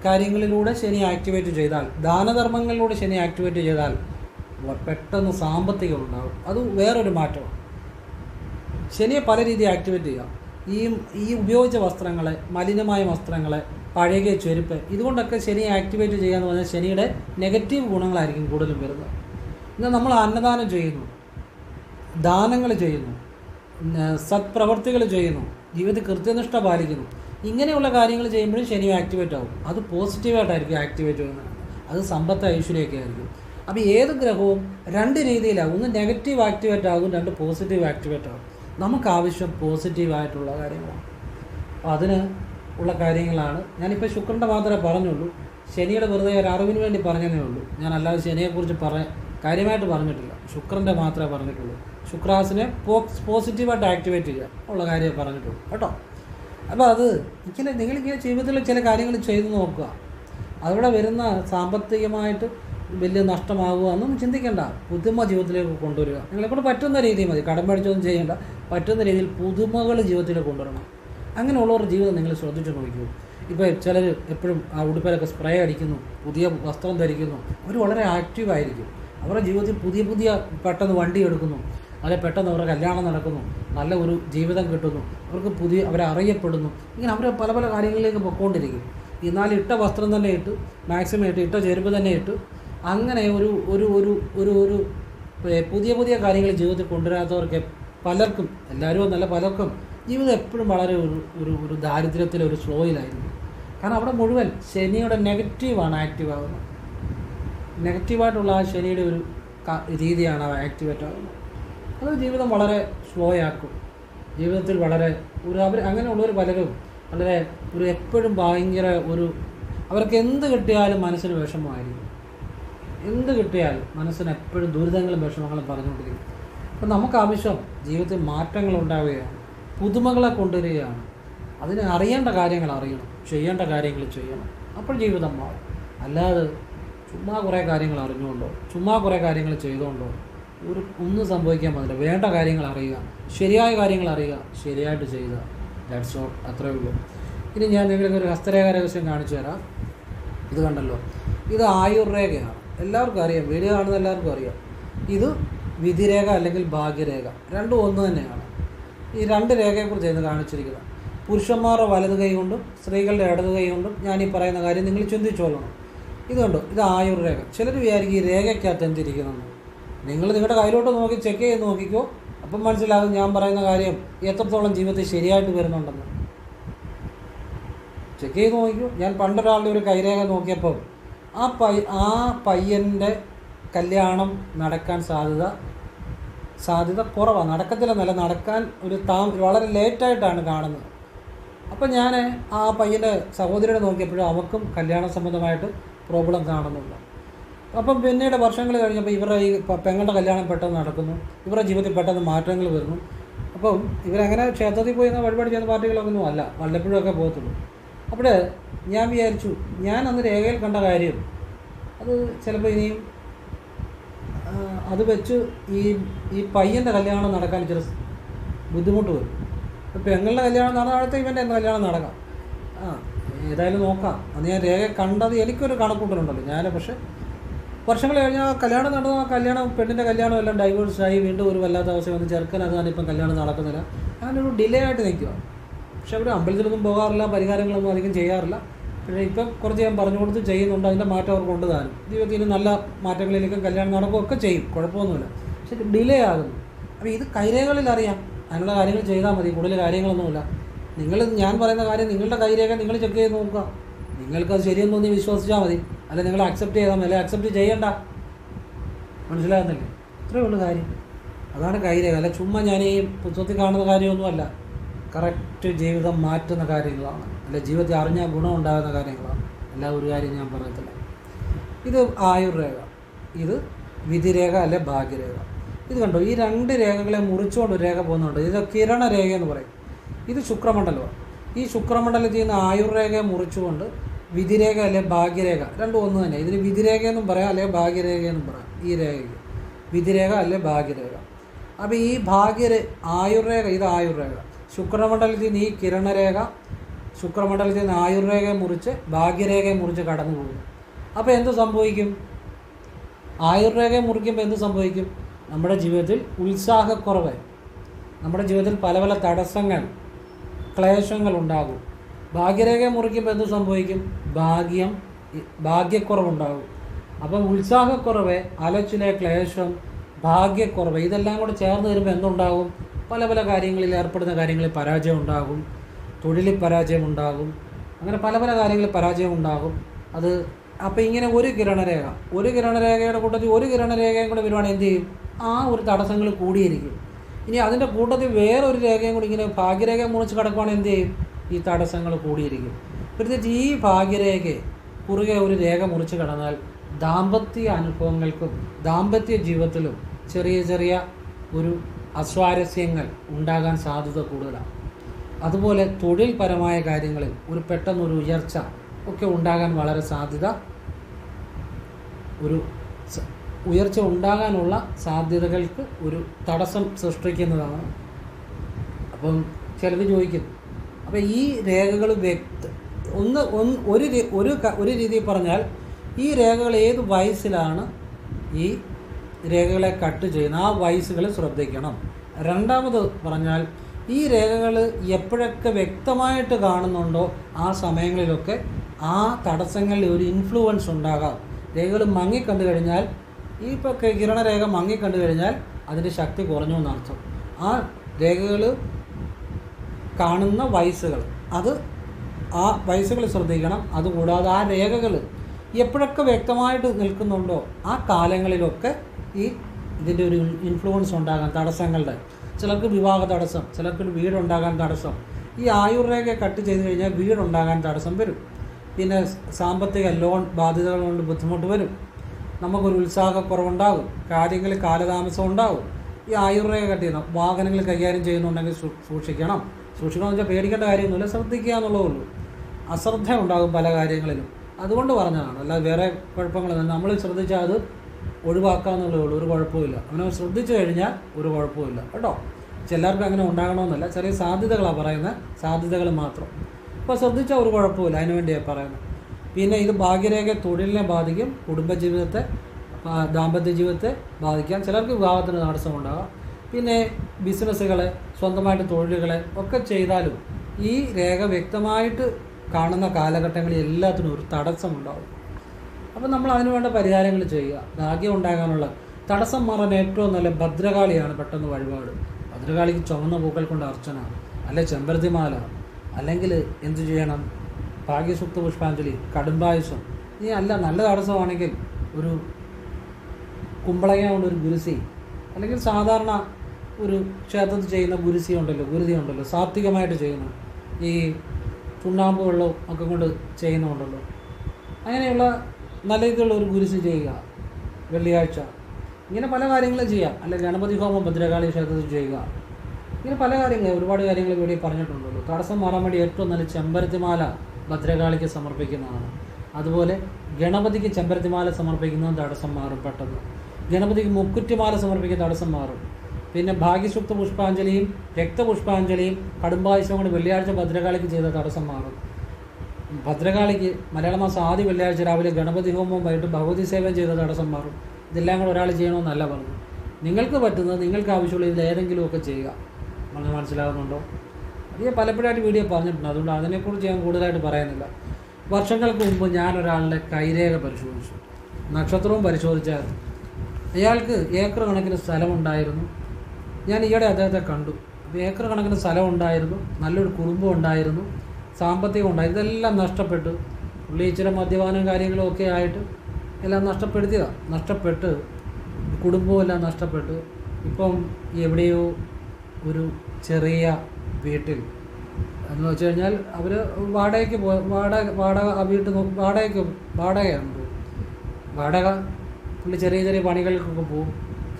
കാര്യങ്ങളിലൂടെ ശനി ആക്ടിവേറ്റ് ചെയ്താൽ ദാനധർമ്മങ്ങളിലൂടെ ശനി ആക്ടിവേറ്റ് ചെയ്താൽ പെട്ടെന്ന് സാമ്പത്തികം ഉണ്ടാകും അത് വേറൊരു മാറ്റമാണ്. ശനിയെ പല രീതിയിൽ ആക്ടിവേറ്റ് ചെയ്യാം. ഈ ഈ ഉപയോഗിച്ച വസ്ത്രങ്ങളെ മലിനമായ വസ്ത്രങ്ങളെ പഴകിയ ചെരുപ്പ്. ഇതുകൊണ്ടൊക്കെ ശനിയെ ആക്ടിവേറ്റ് ചെയ്യാന്ന് പറഞ്ഞാൽ ശനിയുടെ നെഗറ്റീവ് ഗുണങ്ങളായിരിക്കും കൂടുതലും വരുന്നത്. ഇന്ന് നമ്മൾ അന്നദാനം ചെയ്യുന്നു. ദാനങ്ങൾ ചെയ്യുന്നു. സത്പ്രവർത്തികൾ ചെയ്യുന്നു. ജീവിത കൃത്യനിഷ്ഠ പാലിക്കുന്നു. ഇങ്ങനെയുള്ള കാര്യങ്ങൾ ചെയ്യുമ്പോഴും ശനി ആക്ടിവേറ്റ് ആവും. അത് പോസിറ്റീവായിട്ടായിരിക്കും ആക്ടിവേറ്റ് ചെയ്യുന്നത്. അത് സമ്പത്ത് ഐശ്വര്യമൊക്കെ ആയിരിക്കും. അപ്പോൾ ഏത് ഗ്രഹവും രണ്ട് രീതിയിലാണ് ഒന്ന് നെഗറ്റീവ് ആക്ടിവേറ്റ് ആകും രണ്ട് പോസിറ്റീവ് ആക്ടിവേറ്റ് ആകും. നമുക്ക് ആവശ്യം പോസിറ്റീവായിട്ടുള്ള കാര്യങ്ങളാണ്. അപ്പോൾ അതിന് ഉള്ള കാര്യങ്ങളാണ്. ഞാനിപ്പോൾ ശുക്രന്റെ മാത്രമേ പറഞ്ഞുള്ളൂ. ശനിയുടെ വെറുതെ ഒരു അറിവിന് വേണ്ടി പറഞ്ഞതേ ഉള്ളൂ. ഞാൻ അല്ലാതെ ശനിയെക്കുറിച്ച് പറ കാര്യമായിട്ട് പറഞ്ഞിട്ടില്ല. ശുക്രന്റെ മാത്രമേ പറഞ്ഞിട്ടുള്ളൂ. ശുക്രാസിനെ പോസിറ്റീവായിട്ട് ആക്ടിവേറ്റ് ചെയ്യുക ഉള്ള കാര്യമേ പറഞ്ഞിട്ടുള്ളൂ. കേട്ടോ? അപ്പോൾ അത് ഇങ്ങനെ നിങ്ങളിങ്ങനെ ജീവിതത്തിൽ ചില കാര്യങ്ങൾ ചെയ്തു നോക്കുക. അവിടെ വരുന്ന സാമ്പത്തികമായിട്ട് വലിയ നഷ്ടമാകുക എന്നൊന്നും ചിന്തിക്കേണ്ട. പുതുമ ജീവിതത്തിലേക്ക് കൊണ്ടുവരിക. നിങ്ങളെക്കൊണ്ട് പറ്റുന്ന രീതിയിൽ മതി. കടം മേടിച്ചൊന്നും ചെയ്യേണ്ട. പറ്റുന്ന രീതിയിൽ പുതുമകൾ ജീവിതത്തിലേക്ക് കൊണ്ടുവരണം. അങ്ങനെയുള്ളവരുടെ ജീവിതം നിങ്ങൾ ശ്രദ്ധിച്ചു നോക്കൂ ഇപ്പോൾ ചിലർ എപ്പോഴും ആ ഉടുപ്പിലൊക്കെ സ്പ്രേ അടിക്കുന്നു പുതിയ വസ്ത്രം ധരിക്കുന്നു അവർ വളരെ ആക്റ്റീവായിരിക്കും അവരുടെ ജീവിതത്തിൽ പുതിയ പുതിയ പെട്ടെന്ന് വണ്ടി എടുക്കുന്നു അല്ലെ പെട്ടെന്ന് അവരുടെ കല്യാണം നടക്കുന്നു നല്ല ഒരു ജീവിതം കിട്ടുന്നു അവർക്ക് പുതിയ അവരെ അറിയപ്പെടുന്നു ഇങ്ങനെ അവർ പല പല കാര്യങ്ങളിലേക്ക് പൊയ്ക്കൊണ്ടിരിക്കും എന്നാൽ ഇട്ട വസ്ത്രം തന്നെ ഇട്ട് മാക്സിമം ഇട്ട് ഇട്ട ചെരുപ്പ് തന്നെ ഇട്ട് അങ്ങനെ ഒരു ഒരു ഒരു ഒരു ഒരു പുതിയ പുതിയ കാര്യങ്ങൾ ജീവിതത്തിൽ കൊണ്ടുവരാത്തവർക്ക് പലർക്കും എല്ലാവരും നല്ല പലർക്കും ജീവിതം എപ്പോഴും വളരെ ഒരു ഒരു ഒരു ദാരിദ്ര്യത്തിലെ ഒരു സ്ലോയിലായിരുന്നു. കാരണം അവിടെ മുഴുവൻ ശനിയുടെ നെഗറ്റീവാണ് ആക്റ്റീവ് ആകുന്നത് നെഗറ്റീവായിട്ടുള്ള ആ ശനിയുടെ ഒരു രീതിയാണ് അവ ആക്ടിവേറ്റ് ആകുന്നത് അത് ജീവിതം വളരെ സ്ലോ ആക്കും ജീവിതത്തിൽ വളരെ ഒരു അവർ അങ്ങനെയുള്ളവർ പലരും വളരെ ഒരു എപ്പോഴും ഭയങ്കര ഒരു അവർക്ക് എന്ത് കിട്ടിയാലും മനസ്സിന് വിഷമമായിരിക്കും. എന്ത് കിട്ടിയാലും മനസ്സിന് എപ്പോഴും ദുരിതങ്ങളും വിഷമങ്ങളും പറഞ്ഞുകൊണ്ടിരിക്കും. അപ്പം നമുക്ക് ആവശ്യം ജീവിതത്തിൽ മാറ്റങ്ങൾ ഉണ്ടാവുകയാണ് പുതുമകളെ കൊണ്ടുവരികയാണ്. അതിന് അറിയേണ്ട കാര്യങ്ങൾ അറിയണം ചെയ്യേണ്ട കാര്യങ്ങൾ ചെയ്യണം. അപ്പോൾ ജീവിതം മാറും. അല്ലാതെ ചുമ്മാ കുറേ കാര്യങ്ങൾ അറിഞ്ഞുകൊണ്ടോ ചുമ്മാ കുറേ കാര്യങ്ങൾ ചെയ്തുകൊണ്ടോ ഒരു ഒന്നും സംഭവിക്കാൻ പാടില്ല. വേണ്ട കാര്യങ്ങൾ അറിയുക. ശരിയായ കാര്യങ്ങൾ അറിയുക. ശരിയായിട്ട് ചെയ്യുക. ദാറ്റ്സ് ഓൾ അത്രേ ഉള്ളൂ. ഇനി ഞാൻ നിങ്ങൾക്ക് ഒരു ഹസ്തരേഖ രഹസ്യം കാണിച്ചു തരാം. ഇത് കണ്ടല്ലോ. ഇത് ആയുർരേഖയാണ്. എല്ലാവർക്കും അറിയാം. വീഡിയോ കാണുന്ന എല്ലാവർക്കും അറിയാം. ഇത് വിധിരേഖ അല്ലെങ്കിൽ ഭാഗ്യരേഖ. രണ്ടും ഒന്ന് തന്നെയാണ്. ഈ രണ്ട് രേഖയെക്കുറിച്ച് ഇന്ന് കാണിച്ചിരിക്കുന്നത്. പുരുഷന്മാരുടെ വലത് കൈ കൊണ്ടും സ്ത്രീകളുടെ ഇടത് കൈ കൊണ്ടും ഞാൻ ഈ പറയുന്ന കാര്യം നിങ്ങൾ ചിന്തിച്ചോളണം ഇത് ആയുർ രേഖ. ചിലർ വിചാരിക്കും ഈ രേഖയ്ക്കകത്ത് എന്തിരിക്കുന്നു നിങ്ങൾ നിങ്ങളുടെ കയ്യിലോട്ട് നോക്കി ചെക്ക് ചെയ്ത് നോക്കിക്കോ. അപ്പം മനസ്സിലാകും ഞാൻ പറയുന്ന കാര്യം എത്രത്തോളം ജീവിതത്തിൽ ശരിയായിട്ട് വരുന്നുണ്ടെന്ന്. ചെക്ക് ചെയ്ത് നോക്കിക്കോ. ഞാൻ പണ്ടൊരാളുടെ ഒരു കൈരേഖ നോക്കിയപ്പോൾ ആ പൈ ആ പയ്യന്റെ കല്യാണം നടക്കാൻ സാധ്യത സാധ്യത കുറവാണ്. നടക്കത്തില്ലെന്നല്ല നടക്കാൻ ഒരു താ വളരെ ലേറ്റായിട്ടാണ് കാണുന്നത്. അപ്പോൾ ഞാൻ ആ പയ്യന്റെ സഹോദരിയുടെ നോക്കിയപ്പോഴും അവർക്കും കല്യാണ സംബന്ധമായിട്ട് പ്രോബ്ലം കാണുന്നുണ്ട് അപ്പം പിന്നീട് വർഷങ്ങൾ കഴിഞ്ഞപ്പോൾ ഇവരുടെ ഈ പെങ്ങളുടെ കല്യാണം പെട്ടെന്ന് നടക്കുന്നു. ഇവരുടെ ജീവിതത്തിൽ പെട്ടെന്ന് മാറ്റങ്ങൾ വരുന്നു. അപ്പം ഇവരങ്ങനെ ക്ഷേത്രത്തിൽ പോയി വഴിപാട് ചെയ്യുന്ന പാർട്ടികളൊന്നും അല്ല. വല്ലപ്പോഴൊക്കെ പോകത്തുള്ളൂ. അപ്പോൾ ഞാൻ വിചാരിച്ചു ഞാൻ അന്ന് രേഖയിൽ കണ്ട കാര്യം അത് ചിലപ്പോൾ ഇനിയും അത് വെച്ച് ഈ ഈ പയ്യന്റെ കല്യാണം നടക്കാൻ ഇച്ചിരി ബുദ്ധിമുട്ട് വരും. ഇപ്പം പെങ്ങളുടെ കല്യാണം നടന്ന അടുത്ത ഇവന്റെ കല്യാണം നടക്കാം. ആ ഏതായാലും നോക്കാം. അന്ന് ഞാൻ രേഖ കണ്ടത് എനിക്കൊരു കണക്കൂട്ടലുണ്ടല്ലോ. ഞാൻ പക്ഷേ വർഷങ്ങൾ കഴിഞ്ഞാൽ കല്യാണം നടന്ന ആ കല്യാണം പെണ്ണിന്റെ കല്യാണം എല്ലാം ഡൈവേഴ്സ് ആയി വീണ്ടും ഒരു വല്ലാത്ത അവസ്ഥ വന്ന് ചെറുക്കൻ അതാണ് ഇപ്പം കല്യാണം നടക്കുന്നില്ല. അങ്ങനെ ഒരു ഡിലേ ആയിട്ട് നിൽക്കുക പക്ഷേ അവർ അമ്പലത്തിലൊന്നും പോകാറില്ല പരിഹാരങ്ങളൊന്നും അധികം ചെയ്യാറില്ല. പക്ഷേ ഇപ്പം കുറച്ച് ഞാൻ പറഞ്ഞു കൊടുത്ത് ചെയ്യുന്നുണ്ട് അതിന്റെ മാറ്റം അവർ കൊണ്ടുതാനും ജീവിതത്തിൽ നല്ല മാറ്റങ്ങളിലേക്കും കല്യാണം നടക്കുകയൊക്കെ ചെയ്യും കുഴപ്പമൊന്നുമില്ല. പക്ഷെ ഡിലേ ആകുന്നു. അപ്പോൾ ഇത് കൈരേഖകളിൽ അറിയാം. അതിനുള്ള കാര്യങ്ങൾ ചെയ്താൽ മതി കൂടുതൽ കാര്യങ്ങളൊന്നുമില്ല. നിങ്ങൾ ഞാൻ പറയുന്ന കാര്യം നിങ്ങളുടെ കൈരേഖ നിങ്ങൾ ചെക്ക് ചെയ്ത് നോക്കുക. നിങ്ങൾക്ക് നിങ്ങൾക്കത് ശരിയെന്ന് തോന്നി വിശ്വസിച്ചാൽ മതി. അല്ല നിങ്ങൾ അക്സെപ്റ്റ് ചെയ്താൽ മതി. അല്ലെ അക്സെപ്റ്റ് ചെയ്യണ്ട. മനസ്സിലാകുന്നില്ലേ? ഇത്രയേ ഉള്ളൂ കാര്യം. അതാണ് കൈരേഖ. അല്ല ചുമ്മാ ഞാൻ ഈ പുസ്തകത്തിൽ കാണുന്ന കാര്യമൊന്നുമല്ല. കറക്റ്റ് ജീവിതം മാറ്റുന്ന കാര്യങ്ങളാണ്. അല്ല ജീവിതത്തിൽ അറിഞ്ഞാൽ ഗുണം ഉണ്ടാകുന്ന കാര്യങ്ങളാണ്. എല്ലാ ഒരു കാര്യം ഞാൻ പറയത്തില്ല. ഇത് ആയുർരേഖ. ഇത് വിധിരേഖ അല്ലെ ഭാഗ്യരേഖ. ഇത് കണ്ടോ? ഈ രണ്ട് രേഖകളെ മുറിച്ചുകൊണ്ട് രേഖ പോകുന്നുണ്ട്. ഇത് കിരണരേഖ എന്ന് പറയും. ഇത് ശുക്രമണ്ഡലമാണ്. ഈ ശുക്രമണ്ഡലത്തിൽ നിന്ന് ആയുർരേഖയെ മുറിച്ചുകൊണ്ട് വിധിരേഖ അല്ലെ ഭാഗ്യരേഖ. രണ്ടും ഒന്ന് തന്നെ. ഇതിന് വിധിരേഖ എന്നും പറയാം അല്ലെ ഭാഗ്യരേഖ എന്നും പറയാം. ഈ രേഖയ്ക്ക് വിധിരേഖ അല്ലെ ഭാഗ്യരേഖ. അപ്പോൾ ഈ ഭാഗ്യരേ ആയുർരേഖ ഇത് ആയുർരേഖ. ശുക്രമണ്ഡലത്തിൽ നിന്ന് ഈ കിരണരേഖ ശുക്രമണ്ഡലത്തിൽ നിന്ന് ആയുർരേഖയെ മുറിച്ച് ഭാഗ്യരേഖയെ മുറിച്ച് കടന്നു പോകും അപ്പോൾ എന്ത് സംഭവിക്കും? ആയുർരേഖയെ മുറിക്കുമ്പോൾ എന്ത് സംഭവിക്കും? നമ്മുടെ ജീവിതത്തിൽ ഉത്സാഹക്കുറവ് നമ്മുടെ ജീവിതത്തിൽ പല പല തടസ്സങ്ങൾ ക്ലേശങ്ങൾ ഉണ്ടാകും. ഭാഗ്യരേഖയെ മുറിക്കുമ്പോൾ എന്ത് സംഭവിക്കും? ഭാഗ്യം ഭാഗ്യക്കുറവുണ്ടാകും. അപ്പം ഉത്സാഹക്കുറവ് അലച്ചിലെ ക്ലേശം ഭാഗ്യക്കുറവ് ഇതെല്ലാം കൂടെ ചേർന്ന് വരുമ്പോൾ എന്തുണ്ടാകും? പല പല കാര്യങ്ങളിൽ ഏർപ്പെടുന്ന കാര്യങ്ങളിൽ പരാജയം ഉണ്ടാകും. തൊഴിലിൽ പരാജയം ഉണ്ടാകും അങ്ങനെ പല പല കാര്യങ്ങളിൽ പരാജയം ഉണ്ടാകും അത് അപ്പോൾ ഇങ്ങനെ ഒരു കിരണരേഖ ഒരു കിരണരേഖയുടെ കൂട്ടത്തിൽ ഒരു കിരണരേഖയും കൂടെ വരുവാണെങ്കിൽ എന്ത് ചെയ്യും? ആ ഒരു തടസ്സങ്ങൾ കൂടിയിരിക്കും. ഇനി അതിന്റെ കൂട്ടത്തിൽ ഒരു രേഖയും കൂടി ഇങ്ങനെ ഭാഗ്യരേഖ മുറിച്ച് കിടക്കുവാണെങ്കിൽ എന്ത് ചെയ്യും? ഈ തടസ്സങ്ങൾ കൂടിയിരിക്കും. പ്രത്യേകിച്ച് ഈ ഭാഗ്യരേഖയെ കുറുകെ ഒരു രേഖ മുറിച്ച് കിടന്നാൽ ദാമ്പത്യ അനുഭവങ്ങൾക്കും ദാമ്പത്യ ജീവിതത്തിലും ചെറിയ ചെറിയ ഒരു അസ്വാരസ്യങ്ങൾ ഉണ്ടാകാൻ സാധ്യത കൂടുതലാണ്. അതുപോലെ തൊഴിൽപരമായ കാര്യങ്ങളിൽ ഒരു പെട്ടെന്നൊരു ഉയർച്ച ഒക്കെ ഉണ്ടാകാൻ വളരെ സാധ്യത ഒരു ഉയർച്ച ഉണ്ടാകാനുള്ള സാധ്യതകൾക്ക് ഒരു തടസ്സം സൃഷ്ടിക്കുന്നതാണ്. അപ്പം ചിലത് ചോദിക്കും അപ്പോൾ ഈ രേഖകൾ വ്യക്ത ഒന്ന് ഒരു ഒരു ഒരു രീതിയിൽ പറഞ്ഞാൽ ഈ രേഖകൾ ഏത് വയസ്സിലാണ് ഈ രേഖകളെ കട്ട് ചെയ്യുന്നത്? ആ വയസ്സുകൾ ശ്രദ്ധിക്കണം. രണ്ടാമത് പറഞ്ഞാൽ ഈ രേഖകൾ എപ്പോഴൊക്കെ വ്യക്തമായിട്ട് കാണുന്നുണ്ടോ ആ സമയങ്ങളിലൊക്കെ ആ തടസ്സങ്ങളിൽ ഒരു ഇൻഫ്ലുവൻസ് ഉണ്ടാകാം. രേഖകൾ മങ്ങിക്കണ്ടു കഴിഞ്ഞാൽ ഈ ഇപ്പോൾ കിരണരേഖ മങ്ങിക്കണ്ടു കഴിഞ്ഞാൽ അതിന്റെ ശക്തി കുറഞ്ഞു എന്നർത്ഥം ആ രേഖകൾ കാണുന്ന വയസ്സുകൾ അത് ആ വയസ്സുകൾ ശ്രദ്ധിക്കണം. അതുകൂടാതെ ആ രേഖകൾ എപ്പോഴൊക്കെ വ്യക്തമായിട്ട് നിൽക്കുന്നുണ്ടോ ആ കാലങ്ങളിലൊക്കെ ഈ ഇതിന്റെ ഒരു ഇൻഫ്ലുവൻസ് ഉണ്ടാകാം തടസ്സങ്ങളുടെ. ചിലർക്ക് വിവാഹ തടസ്സം ചിലർക്ക് വീടുണ്ടാകാൻ തടസ്സം. ഈ ആയുർരേഖ കട്ട് ചെയ്ത് കഴിഞ്ഞാൽ വീടുണ്ടാകാൻ തടസ്സം വരും. പിന്നെ സാമ്പത്തിക ലോൺ ബാധ്യതകൾ കൊണ്ട് ബുദ്ധിമുട്ട് വരും. നമുക്കൊരു ഉത്സാഹക്കുറവുണ്ടാകും. കാര്യങ്ങളിൽ കാലതാമസം ഉണ്ടാകും. ഈ ആയുർവേദ കട്ട് ചെയ്യണം വാഹനങ്ങൾ കൈകാര്യം ചെയ്യുന്നുണ്ടെങ്കിൽ സൂക്ഷിക്കണം. സൂക്ഷിക്കണം എന്ന് വെച്ചാൽ പേടിക്കേണ്ട കാര്യമൊന്നുമില്ല. ശ്രദ്ധിക്കുക എന്നുള്ളതേ ഉള്ളൂ. അശ്രദ്ധ ഉണ്ടാകും പല കാര്യങ്ങളിലും. അതുകൊണ്ട് പറഞ്ഞതാണ്. അല്ലാതെ വേറെ കുഴപ്പങ്ങളൊന്നും നമ്മൾ ശ്രദ്ധിച്ചാൽ അത് ഒഴിവാക്കാന്നുള്ളതേ ഉള്ളൂ ഒരു കുഴപ്പമില്ല അവനെ ശ്രദ്ധിച്ചു കഴിഞ്ഞാൽ ഒരു കുഴപ്പമില്ല കേട്ടോ? ചിലർക്ക് അങ്ങനെ ഉണ്ടാകണമെന്നല്ല. ചെറിയ സാധ്യതകളാണ് പറയുന്നത്. സാധ്യതകൾ മാത്രം. അപ്പോൾ ശ്രദ്ധിച്ചാൽ ഒരു കുഴപ്പമില്ല അതിനു വേണ്ടിയാണ് പറയുന്നത്. പിന്നെ ഇത് ഭാഗ്യരേഖ തൊഴിലിനെ ബാധിക്കും. കുടുംബജീവിതത്തെ ദാമ്പത്യ ജീവിതത്തെ ബാധിക്കാം. ചിലർക്ക് വിവാഹത്തിന് തടസ്സമുണ്ടാകാം. പിന്നെ ബിസിനസ്സുകൾ സ്വന്തമായിട്ട് തൊഴിലുകളെ ഒക്കെ ചെയ്താലും ഈ രേഖ വ്യക്തമായിട്ട് കാണുന്ന കാലഘട്ടങ്ങളിൽ എല്ലാത്തിനും ഒരു തടസ്സമുണ്ടാകും അപ്പോൾ നമ്മൾ അതിനു വേണ്ട പരിഹാരങ്ങൾ ചെയ്യുക. ഭാഗ്യം ഉണ്ടാകാനുള്ള തടസ്സം മാറാൻ ഏറ്റവും നല്ല ഭദ്രകാളിയാണ് പെട്ടെന്ന് വഴിപാട്. ഭദ്രകാളിക്ക് ചുവന്ന പൂക്കൾ കൊണ്ട് അർച്ചന അല്ലെ ചെമ്പരത്തിമാല അല്ലെങ്കിൽ എന്തു ചെയ്യണം? ഭാഗ്യസുക്ത പുഷ്പാഞ്ജലി കടുംബായുസം. ഇനി അല്ല നല്ല തടസ്സമാണെങ്കിൽ ഒരു കുമ്പളങ്ങ കൊണ്ട് ഒരു ഗുരുസി അല്ലെങ്കിൽ സാധാരണ ഒരു ക്ഷേത്രത്തിൽ ചെയ്യുന്ന ഗുരുസി ഉണ്ടല്ലോ ഗുരുതി ഉണ്ടല്ലോ സാത്വികമായിട്ട് ചെയ്യുന്നു ഈ ചുണ്ണാമ്പ് വെള്ളവും ഒക്കെ കൊണ്ട് ചെയ്യുന്നുണ്ടല്ലോ അങ്ങനെയുള്ള നല്ല രീതിയിലുള്ള ഒരു കുരിശ് ചെയ്യുക. വെള്ളിയാഴ്ച. ഇങ്ങനെ പല കാര്യങ്ങളും ചെയ്യാം. അല്ലെ ഗണപതി ഹോമം ഭദ്രകാളി ക്ഷേത്രത്തിൽ ചെയ്യുക. ഇങ്ങനെ പല കാര്യങ്ങൾ ഒരുപാട് കാര്യങ്ങൾ ഇവിടെ പറഞ്ഞിട്ടുണ്ടല്ലോ. തടസ്സം മാറാൻ വേണ്ടി ഏറ്റവും നല്ല ചെമ്പരത്തിമാല ഭദ്രകാളിക്ക് സമർപ്പിക്കുന്നതാണ്. അതുപോലെ ഗണപതിക്ക് ചെമ്പരത്തിമാല സമർപ്പിക്കുന്നതും തടസ്സം മാറും പെട്ടെന്ന്. ഗണപതിക്ക് മുക്കുറ്റിമാല സമർപ്പിക്കുന്ന തടസ്സം മാറും. പിന്നെ ഭാഗ്യസുക്ത പുഷ്പാഞ്ജലിയും രക്തപുഷ്പാഞ്ജലിയും കടുംബായുസം കൊണ്ട് വെള്ളിയാഴ്ച ഭദ്രകാളിക്ക് ചെയ്ത തടസ്സം മാറും. ഭദ്രകാളിക്ക് മലയാള മാസം ആദ്യ വെള്ളിയാഴ്ച രാവിലെ ഗണപതി ഹോമവും വൈകിട്ട് ഭഗവതി സേവനം ചെയ്ത തടസ്സം മാറും. ഇതെല്ലാം കൂടെ ഒരാൾ ചെയ്യണമെന്നല്ല പറഞ്ഞു. നിങ്ങൾക്ക് പറ്റുന്നത് നിങ്ങൾക്ക് ആവശ്യമുള്ള ഇതിൽ ഏതെങ്കിലുമൊക്കെ ചെയ്യുക. നമ്മൾ മനസ്സിലാകുന്നുണ്ടോ? അത് ഞാൻ പലപ്പോഴായിട്ട് വീഡിയോ പറഞ്ഞിട്ടുണ്ട്. അതുകൊണ്ട് അതിനെക്കുറിച്ച് ഞാൻ കൂടുതലായിട്ട് പറയുന്നില്ല. വർഷങ്ങൾക്ക് മുമ്പ് ഞാൻ ഒരാളുടെ കൈരേഖ പരിശോധിച്ചു. നക്ഷത്രവും പരിശോധിച്ചായിരുന്നു അയാൾക്ക് ഏക്കർ കണക്കിന് സ്ഥലമുണ്ടായിരുന്നു. ഞാൻ ഈയിടെ അദ്ദേഹത്തെ കണ്ടു. അപ്പോൾ ഏക്കർ കണക്കിന് സ്ഥലം ഉണ്ടായിരുന്നു നല്ലൊരു കുടുംബം ഉണ്ടായിരുന്നു. സാമ്പത്തികം ഉണ്ടായി ഇതെല്ലാം നഷ്ടപ്പെട്ടു. പുള്ളി ഇച്ചിരി മദ്യപാനം കാര്യങ്ങളും ഒക്കെ ആയിട്ട് എല്ലാം നഷ്ടപ്പെടുത്തിയതാണ് നഷ്ടപ്പെട്ട് കുടുംബവും എല്ലാം നഷ്ടപ്പെട്ടു. ഇപ്പം എവിടെയോ ഒരു ചെറിയ വീട്ടിൽ. എന്ന് വെച്ച് കഴിഞ്ഞാൽ അവർ വാടകയ്ക്ക് പോ വാടക വാടക ആ വീട്ടിൽ നോക്കും വാടകയ്ക്ക് വാടകയാണ് വാടക പുള്ളി ചെറിയ ചെറിയ പണികൾക്കൊക്കെ പോകും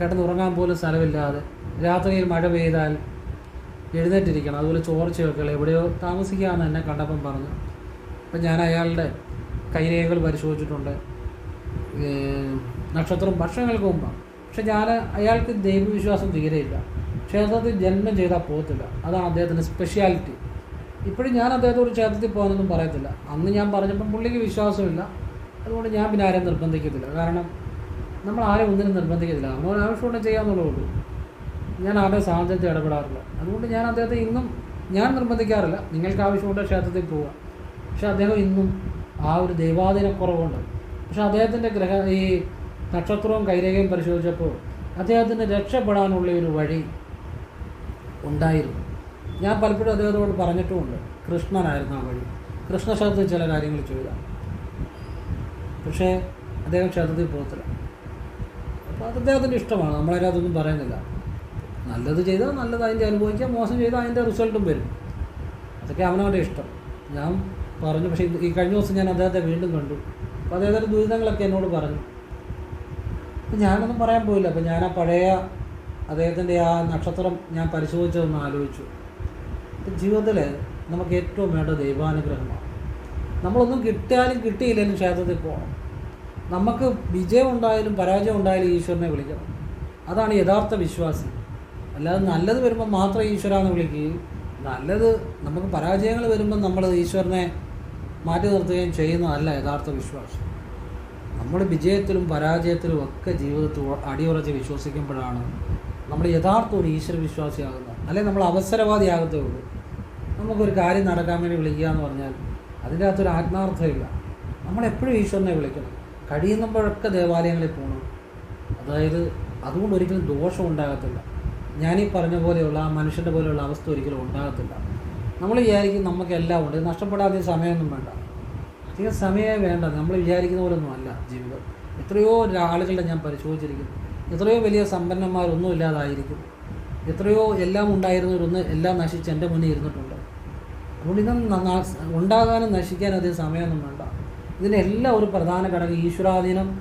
കിടന്നുറങ്ങാൻ പോലും സ്ഥലമില്ലാതെ. രാത്രിയിൽ മഴ പെയ്താൽ എഴുന്നേറ്റിരിക്കണം. അതുപോലെ ചോർച്ചയൊക്കെ എവിടെയോ താമസിക്കാമെന്ന് എന്നെ കണ്ടപ്പം പറഞ്ഞു. അപ്പം ഞാൻ അയാളുടെ കൈരേഖകൾ പരിശോധിച്ചിട്ടുണ്ട്. നക്ഷത്രം വർഷങ്ങൾക്ക് മുമ്പാണ് പക്ഷെ ഞാൻ അയാൾക്ക് ദൈവവിശ്വാസം തീരെയില്ല. ക്ഷേത്രത്തിൽ ജന്മം ചെയ്താൽ പോകത്തില്ല. അതാണ് അദ്ദേഹത്തിന്റെ സ്പെഷ്യാലിറ്റി ഇപ്പോഴും ഞാൻ അദ്ദേഹത്തോട് ക്ഷേത്രത്തിൽ പോകാനൊന്നും പറയത്തില്ല. അന്ന് ഞാൻ പറഞ്ഞപ്പം പുള്ളിക്ക് വിശ്വാസമില്ല. അതുകൊണ്ട് ഞാൻ പിന്നെ ആരെയും നിർബന്ധിക്കത്തില്ല. കാരണം നമ്മൾ ആരെയും ഒന്നിനും നിർബന്ധിക്കത്തില്ല. നമ്മൾ ആവശ്യമുണ്ടെങ്കിൽ ചെയ്യാമെന്നുള്ളൂ ഞാൻ ആരുടെ സാഹചര്യത്തിൽ ഇടപെടാറില്ല. അതുകൊണ്ട് ഞാൻ അദ്ദേഹത്തെ ഇന്നും ഞാൻ നിർബന്ധിക്കാറില്ല. നിങ്ങൾക്ക് ആവശ്യമുണ്ട് ക്ഷേത്രത്തിൽ പോവുക. പക്ഷെ അദ്ദേഹം ഇന്നും ആ ഒരു ദൈവാധീനക്കുറവുണ്ട്. പക്ഷെ അദ്ദേഹത്തിന്റെ ഗ്രഹ ഈ നക്ഷത്രവും കൈരേഖയും പരിശോധിച്ചപ്പോൾ അദ്ദേഹത്തിന് രക്ഷപ്പെടാനുള്ള ഒരു വഴി ഉണ്ടായിരുന്നു. ഞാൻ പലപ്പോഴും അദ്ദേഹത്തോട് പറഞ്ഞിട്ടുമുണ്ട് കൃഷ്ണനായിരുന്നു ആ വഴി. കൃഷ്ണക്ഷേത്രത്തിൽ ചില കാര്യങ്ങൾ ചെയ്ത പക്ഷേ അദ്ദേഹം ക്ഷേത്രത്തിൽ പോകത്തില്ല. അപ്പോൾ അത് അദ്ദേഹത്തിന്റെ ഇഷ്ടമാണ്. നമ്മളതിനകത്തൊന്നും പറയുന്നില്ല. നല്ലത് ചെയ്താൽ നല്ലത് അതിന്റെ അനുഭവിക്കാം മോശം ചെയ്താൽ അതിന്റെ റിസൾട്ടും വരും. അതൊക്കെ അവനവന്റെ ഇഷ്ടം. ഞാൻ പറഞ്ഞു പക്ഷേ ഈ കഴിഞ്ഞ ദിവസം ഞാൻ അദ്ദേഹത്തെ വീണ്ടും കണ്ടു. അപ്പോൾ അദ്ദേഹത്തിന്റെ ദുരിതങ്ങളൊക്കെ എന്നോട് പറഞ്ഞു. അപ്പം ഞാനൊന്നും പറയാൻ പോയില്ല. അപ്പം ഞാൻ ആ പഴയ അദ്ദേഹത്തിന്റെ ആ നക്ഷത്രം ഞാൻ പരിശോധിച്ചതൊന്ന് ആലോചിച്ചു. അപ്പം ജീവിതത്തിൽ നമുക്ക് ഏറ്റവും വേണ്ട ദൈവാനുഗ്രഹമാണ്. നമ്മളൊന്നും കിട്ടിയാലും കിട്ടിയില്ലെങ്കിലും ക്ഷേത്രത്തിൽ പോകണം. നമുക്ക് വിജയം ഉണ്ടായാലും പരാജയം ഉണ്ടായാലും ഈശ്വരനെ വിളിക്കണം. അതാണ് യഥാർത്ഥ വിശ്വാസി. അല്ലാതെ നല്ലത് വരുമ്പോൾ മാത്രം ഈശ്വരാന്ന് വിളിക്കുകയും നല്ലത് നമുക്ക് പരാജയങ്ങൾ വരുമ്പോൾ നമ്മൾ ഈശ്വരനെ മാറ്റി നിർത്തുകയും ചെയ്യുന്നതല്ല യഥാർത്ഥ വിശ്വാസം. നമ്മൾ വിജയത്തിലും പരാജയത്തിലും ഒക്കെ ജീവിതത്തിൽ അടിയുറച്ച് വിശ്വസിക്കുമ്പോഴാണ് നമ്മൾ യഥാർത്ഥ ഒരു ഈശ്വര വിശ്വാസിയാകുന്നത്. അല്ലെങ്കിൽ നമ്മൾ അവസരവാദിയാകത്തേ ഉള്ളൂ. നമുക്കൊരു കാര്യം നടക്കാൻ വേണ്ടി വിളിക്കുക എന്ന് പറഞ്ഞാൽ അതിന്റെ അകത്തൊരു ആത്മാർത്ഥമില്ല നമ്മളെപ്പോഴും ഈശ്വരനെ വിളിക്കണം. കഴിയുമ്പോഴൊക്കെ ദേവാലയങ്ങളിൽ പോകണം അതായത് അതുകൊണ്ട് ഒരിക്കലും ദോഷം ഉണ്ടാകത്തില്ല. ഞാനീ പറഞ്ഞ പോലെയുള്ള ആ മനുഷ്യന്റെ പോലെയുള്ള അവസ്ഥ ഒരിക്കലും ഉണ്ടാകത്തില്ല. നമ്മൾ വിചാരിക്കും നമുക്കെല്ലാം ഉണ്ട്. ഇത് നഷ്ടപ്പെടാതെ സമയമൊന്നും വേണ്ട. അധികം സമയമേ വേണ്ട. നമ്മൾ വിചാരിക്കുന്ന പോലൊന്നും അല്ല ജീവിതം. എത്രയോ ആളുകളുടെ ഞാൻ പരിശോധിച്ചിരിക്കുന്നു എത്രയോ വലിയ സമ്പന്നന്മാരൊന്നും ഇല്ലാതായിരിക്കും. എത്രയോ എല്ലാം ഉണ്ടായിരുന്നവരൊന്ന് എല്ലാം നശിച്ച് എന്റെ മുന്നിൽ ഇരുന്നിട്ടുണ്ട്. അതുകൊണ്ട് ന- ഉണ്ടാകാനും നശിക്കാനും അധികം സമയമൊന്നും വേണ്ട. ഇതിനെല്ലാം ഒരു പ്രധാന ഘടകം ഈശ്വരാധീനം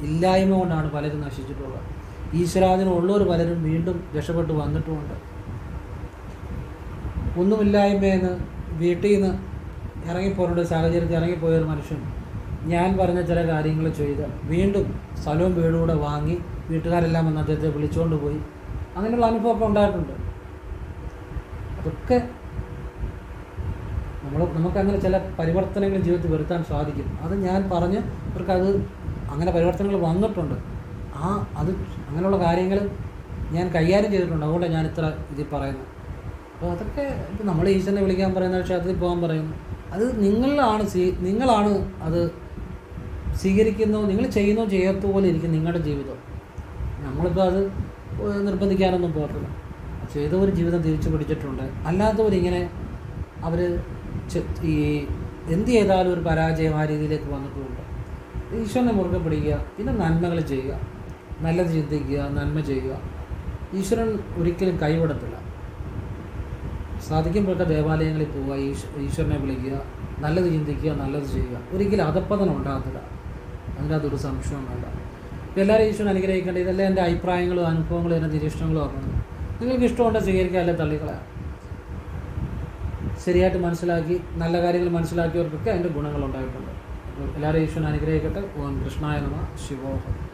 ഇല്ലായ്മ കൊണ്ടാണ് പലരും നശിച്ചിട്ടുള്ളത്. ഈശ്വരാധീനം ഉള്ളവർ പലരും വീണ്ടും രക്ഷപ്പെട്ടു വന്നിട്ടുമുണ്ട്. ഒന്നുമില്ലായ്മയെന്ന് വീട്ടിൽ നിന്ന് ഇറങ്ങിപ്പോരുടെ സാഹചര്യത്തിൽ ഇറങ്ങിപ്പോയ ഒരു മനുഷ്യൻ ഞാൻ പറഞ്ഞ ചില കാര്യങ്ങൾ ചെയ്ത് വീണ്ടും സ്ഥലവും വീടും കൂടെ വാങ്ങി വീട്ടുകാരെല്ലാം വന്ന് അദ്ദേഹത്തെ വിളിച്ചുകൊണ്ട് പോയി. അങ്ങനെയുള്ള അനുഭവമൊക്കെ ഉണ്ടായിട്ടുണ്ട്. അതൊക്കെ നമ്മൾ നമുക്കങ്ങനെ ചില പരിവർത്തനങ്ങൾ ജീവിതത്തിൽ വരുത്താൻ സാധിക്കും. അത് ഞാൻ പറഞ്ഞ് അവർക്കത് അങ്ങനെ പരിവർത്തനങ്ങൾ വന്നിട്ടുണ്ട്. ആ അത് അങ്ങനെയുള്ള കാര്യങ്ങൾ ഞാൻ കൈകാര്യം ചെയ്തിട്ടുണ്ട്. അതുകൊണ്ടാണ് ഞാൻ ഇത്ര ഇതിൽ പറയുന്നു അപ്പോൾ അതൊക്കെ ഇപ്പോൾ നമ്മൾ ഈശ്വരനെ വിളിക്കാൻ പറയുന്ന ക്ഷേത്രത്തിൽ പോകാൻ പറയുന്നു. അത് നിങ്ങളാണ് സ്വീ നിങ്ങളാണ് അത് സ്വീകരിക്കുന്നോ നിങ്ങൾ ചെയ്യുന്നോ ചെയ്യാത്ത പോലെ ഇരിക്കും നിങ്ങളുടെ ജീവിതം. നമ്മളിപ്പോൾ അത് നിർബന്ധിക്കാനൊന്നും പോകത്തില്ല. ഒരു ജീവിതം തിരിച്ചു പിടിച്ചിട്ടുണ്ട്. അല്ലാത്തവരിങ്ങനെ അവർ ഈ എന്ത് ചെയ്താലും ഒരു പരാജയം ആ രീതിയിലേക്ക് വന്നിട്ടുമുണ്ട് ഈശ്വരനെ മുറുകെ പിടിക്കുക പിന്നെ നന്മകൾ ചെയ്യുക. നല്ലത് ചിന്തിക്കുക നന്മ ചെയ്യുക. ഈശ്വരൻ ഒരിക്കലും കൈവിടത്തില്ല. സാധിക്കുമ്പോഴൊക്കെ ദേവാലയങ്ങളിൽ പോവുക ഈശ് ഈശ്വരനെ വിളിക്കുക നല്ലത് ചിന്തിക്കുക നല്ലത് ചെയ്യുക. ഒരിക്കലും അധപ്പതനം ഉണ്ടാകത്തില്ല. അതിന്റെ അതൊരു സംശയം വേണ്ട എല്ലാവരും ഈശ്വരൻ അനുഗ്രഹിക്കേണ്ട ഇതെല്ലാം എന്റെ അഭിപ്രായങ്ങളും അനുഭവങ്ങളും എന്റെ നിരീക്ഷണങ്ങളും ആക്കണം. നിങ്ങൾക്ക് ഇഷ്ടമുണ്ടോ സ്വീകരിക്കുക അല്ലെ തള്ളിക്കളയാം ശരിയായിട്ട് മനസ്സിലാക്കി നല്ല കാര്യങ്ങൾ മനസ്സിലാക്കിയവർക്കൊക്കെ അതിന്റെ ഗുണങ്ങൾ ഉണ്ടായിട്ടുണ്ട്. എല്ലാവരും ഈശ്വരൻ അനുഗ്രഹിക്കട്ടെ. ഓം കൃഷ്ണായ നമ. ശിവോഹം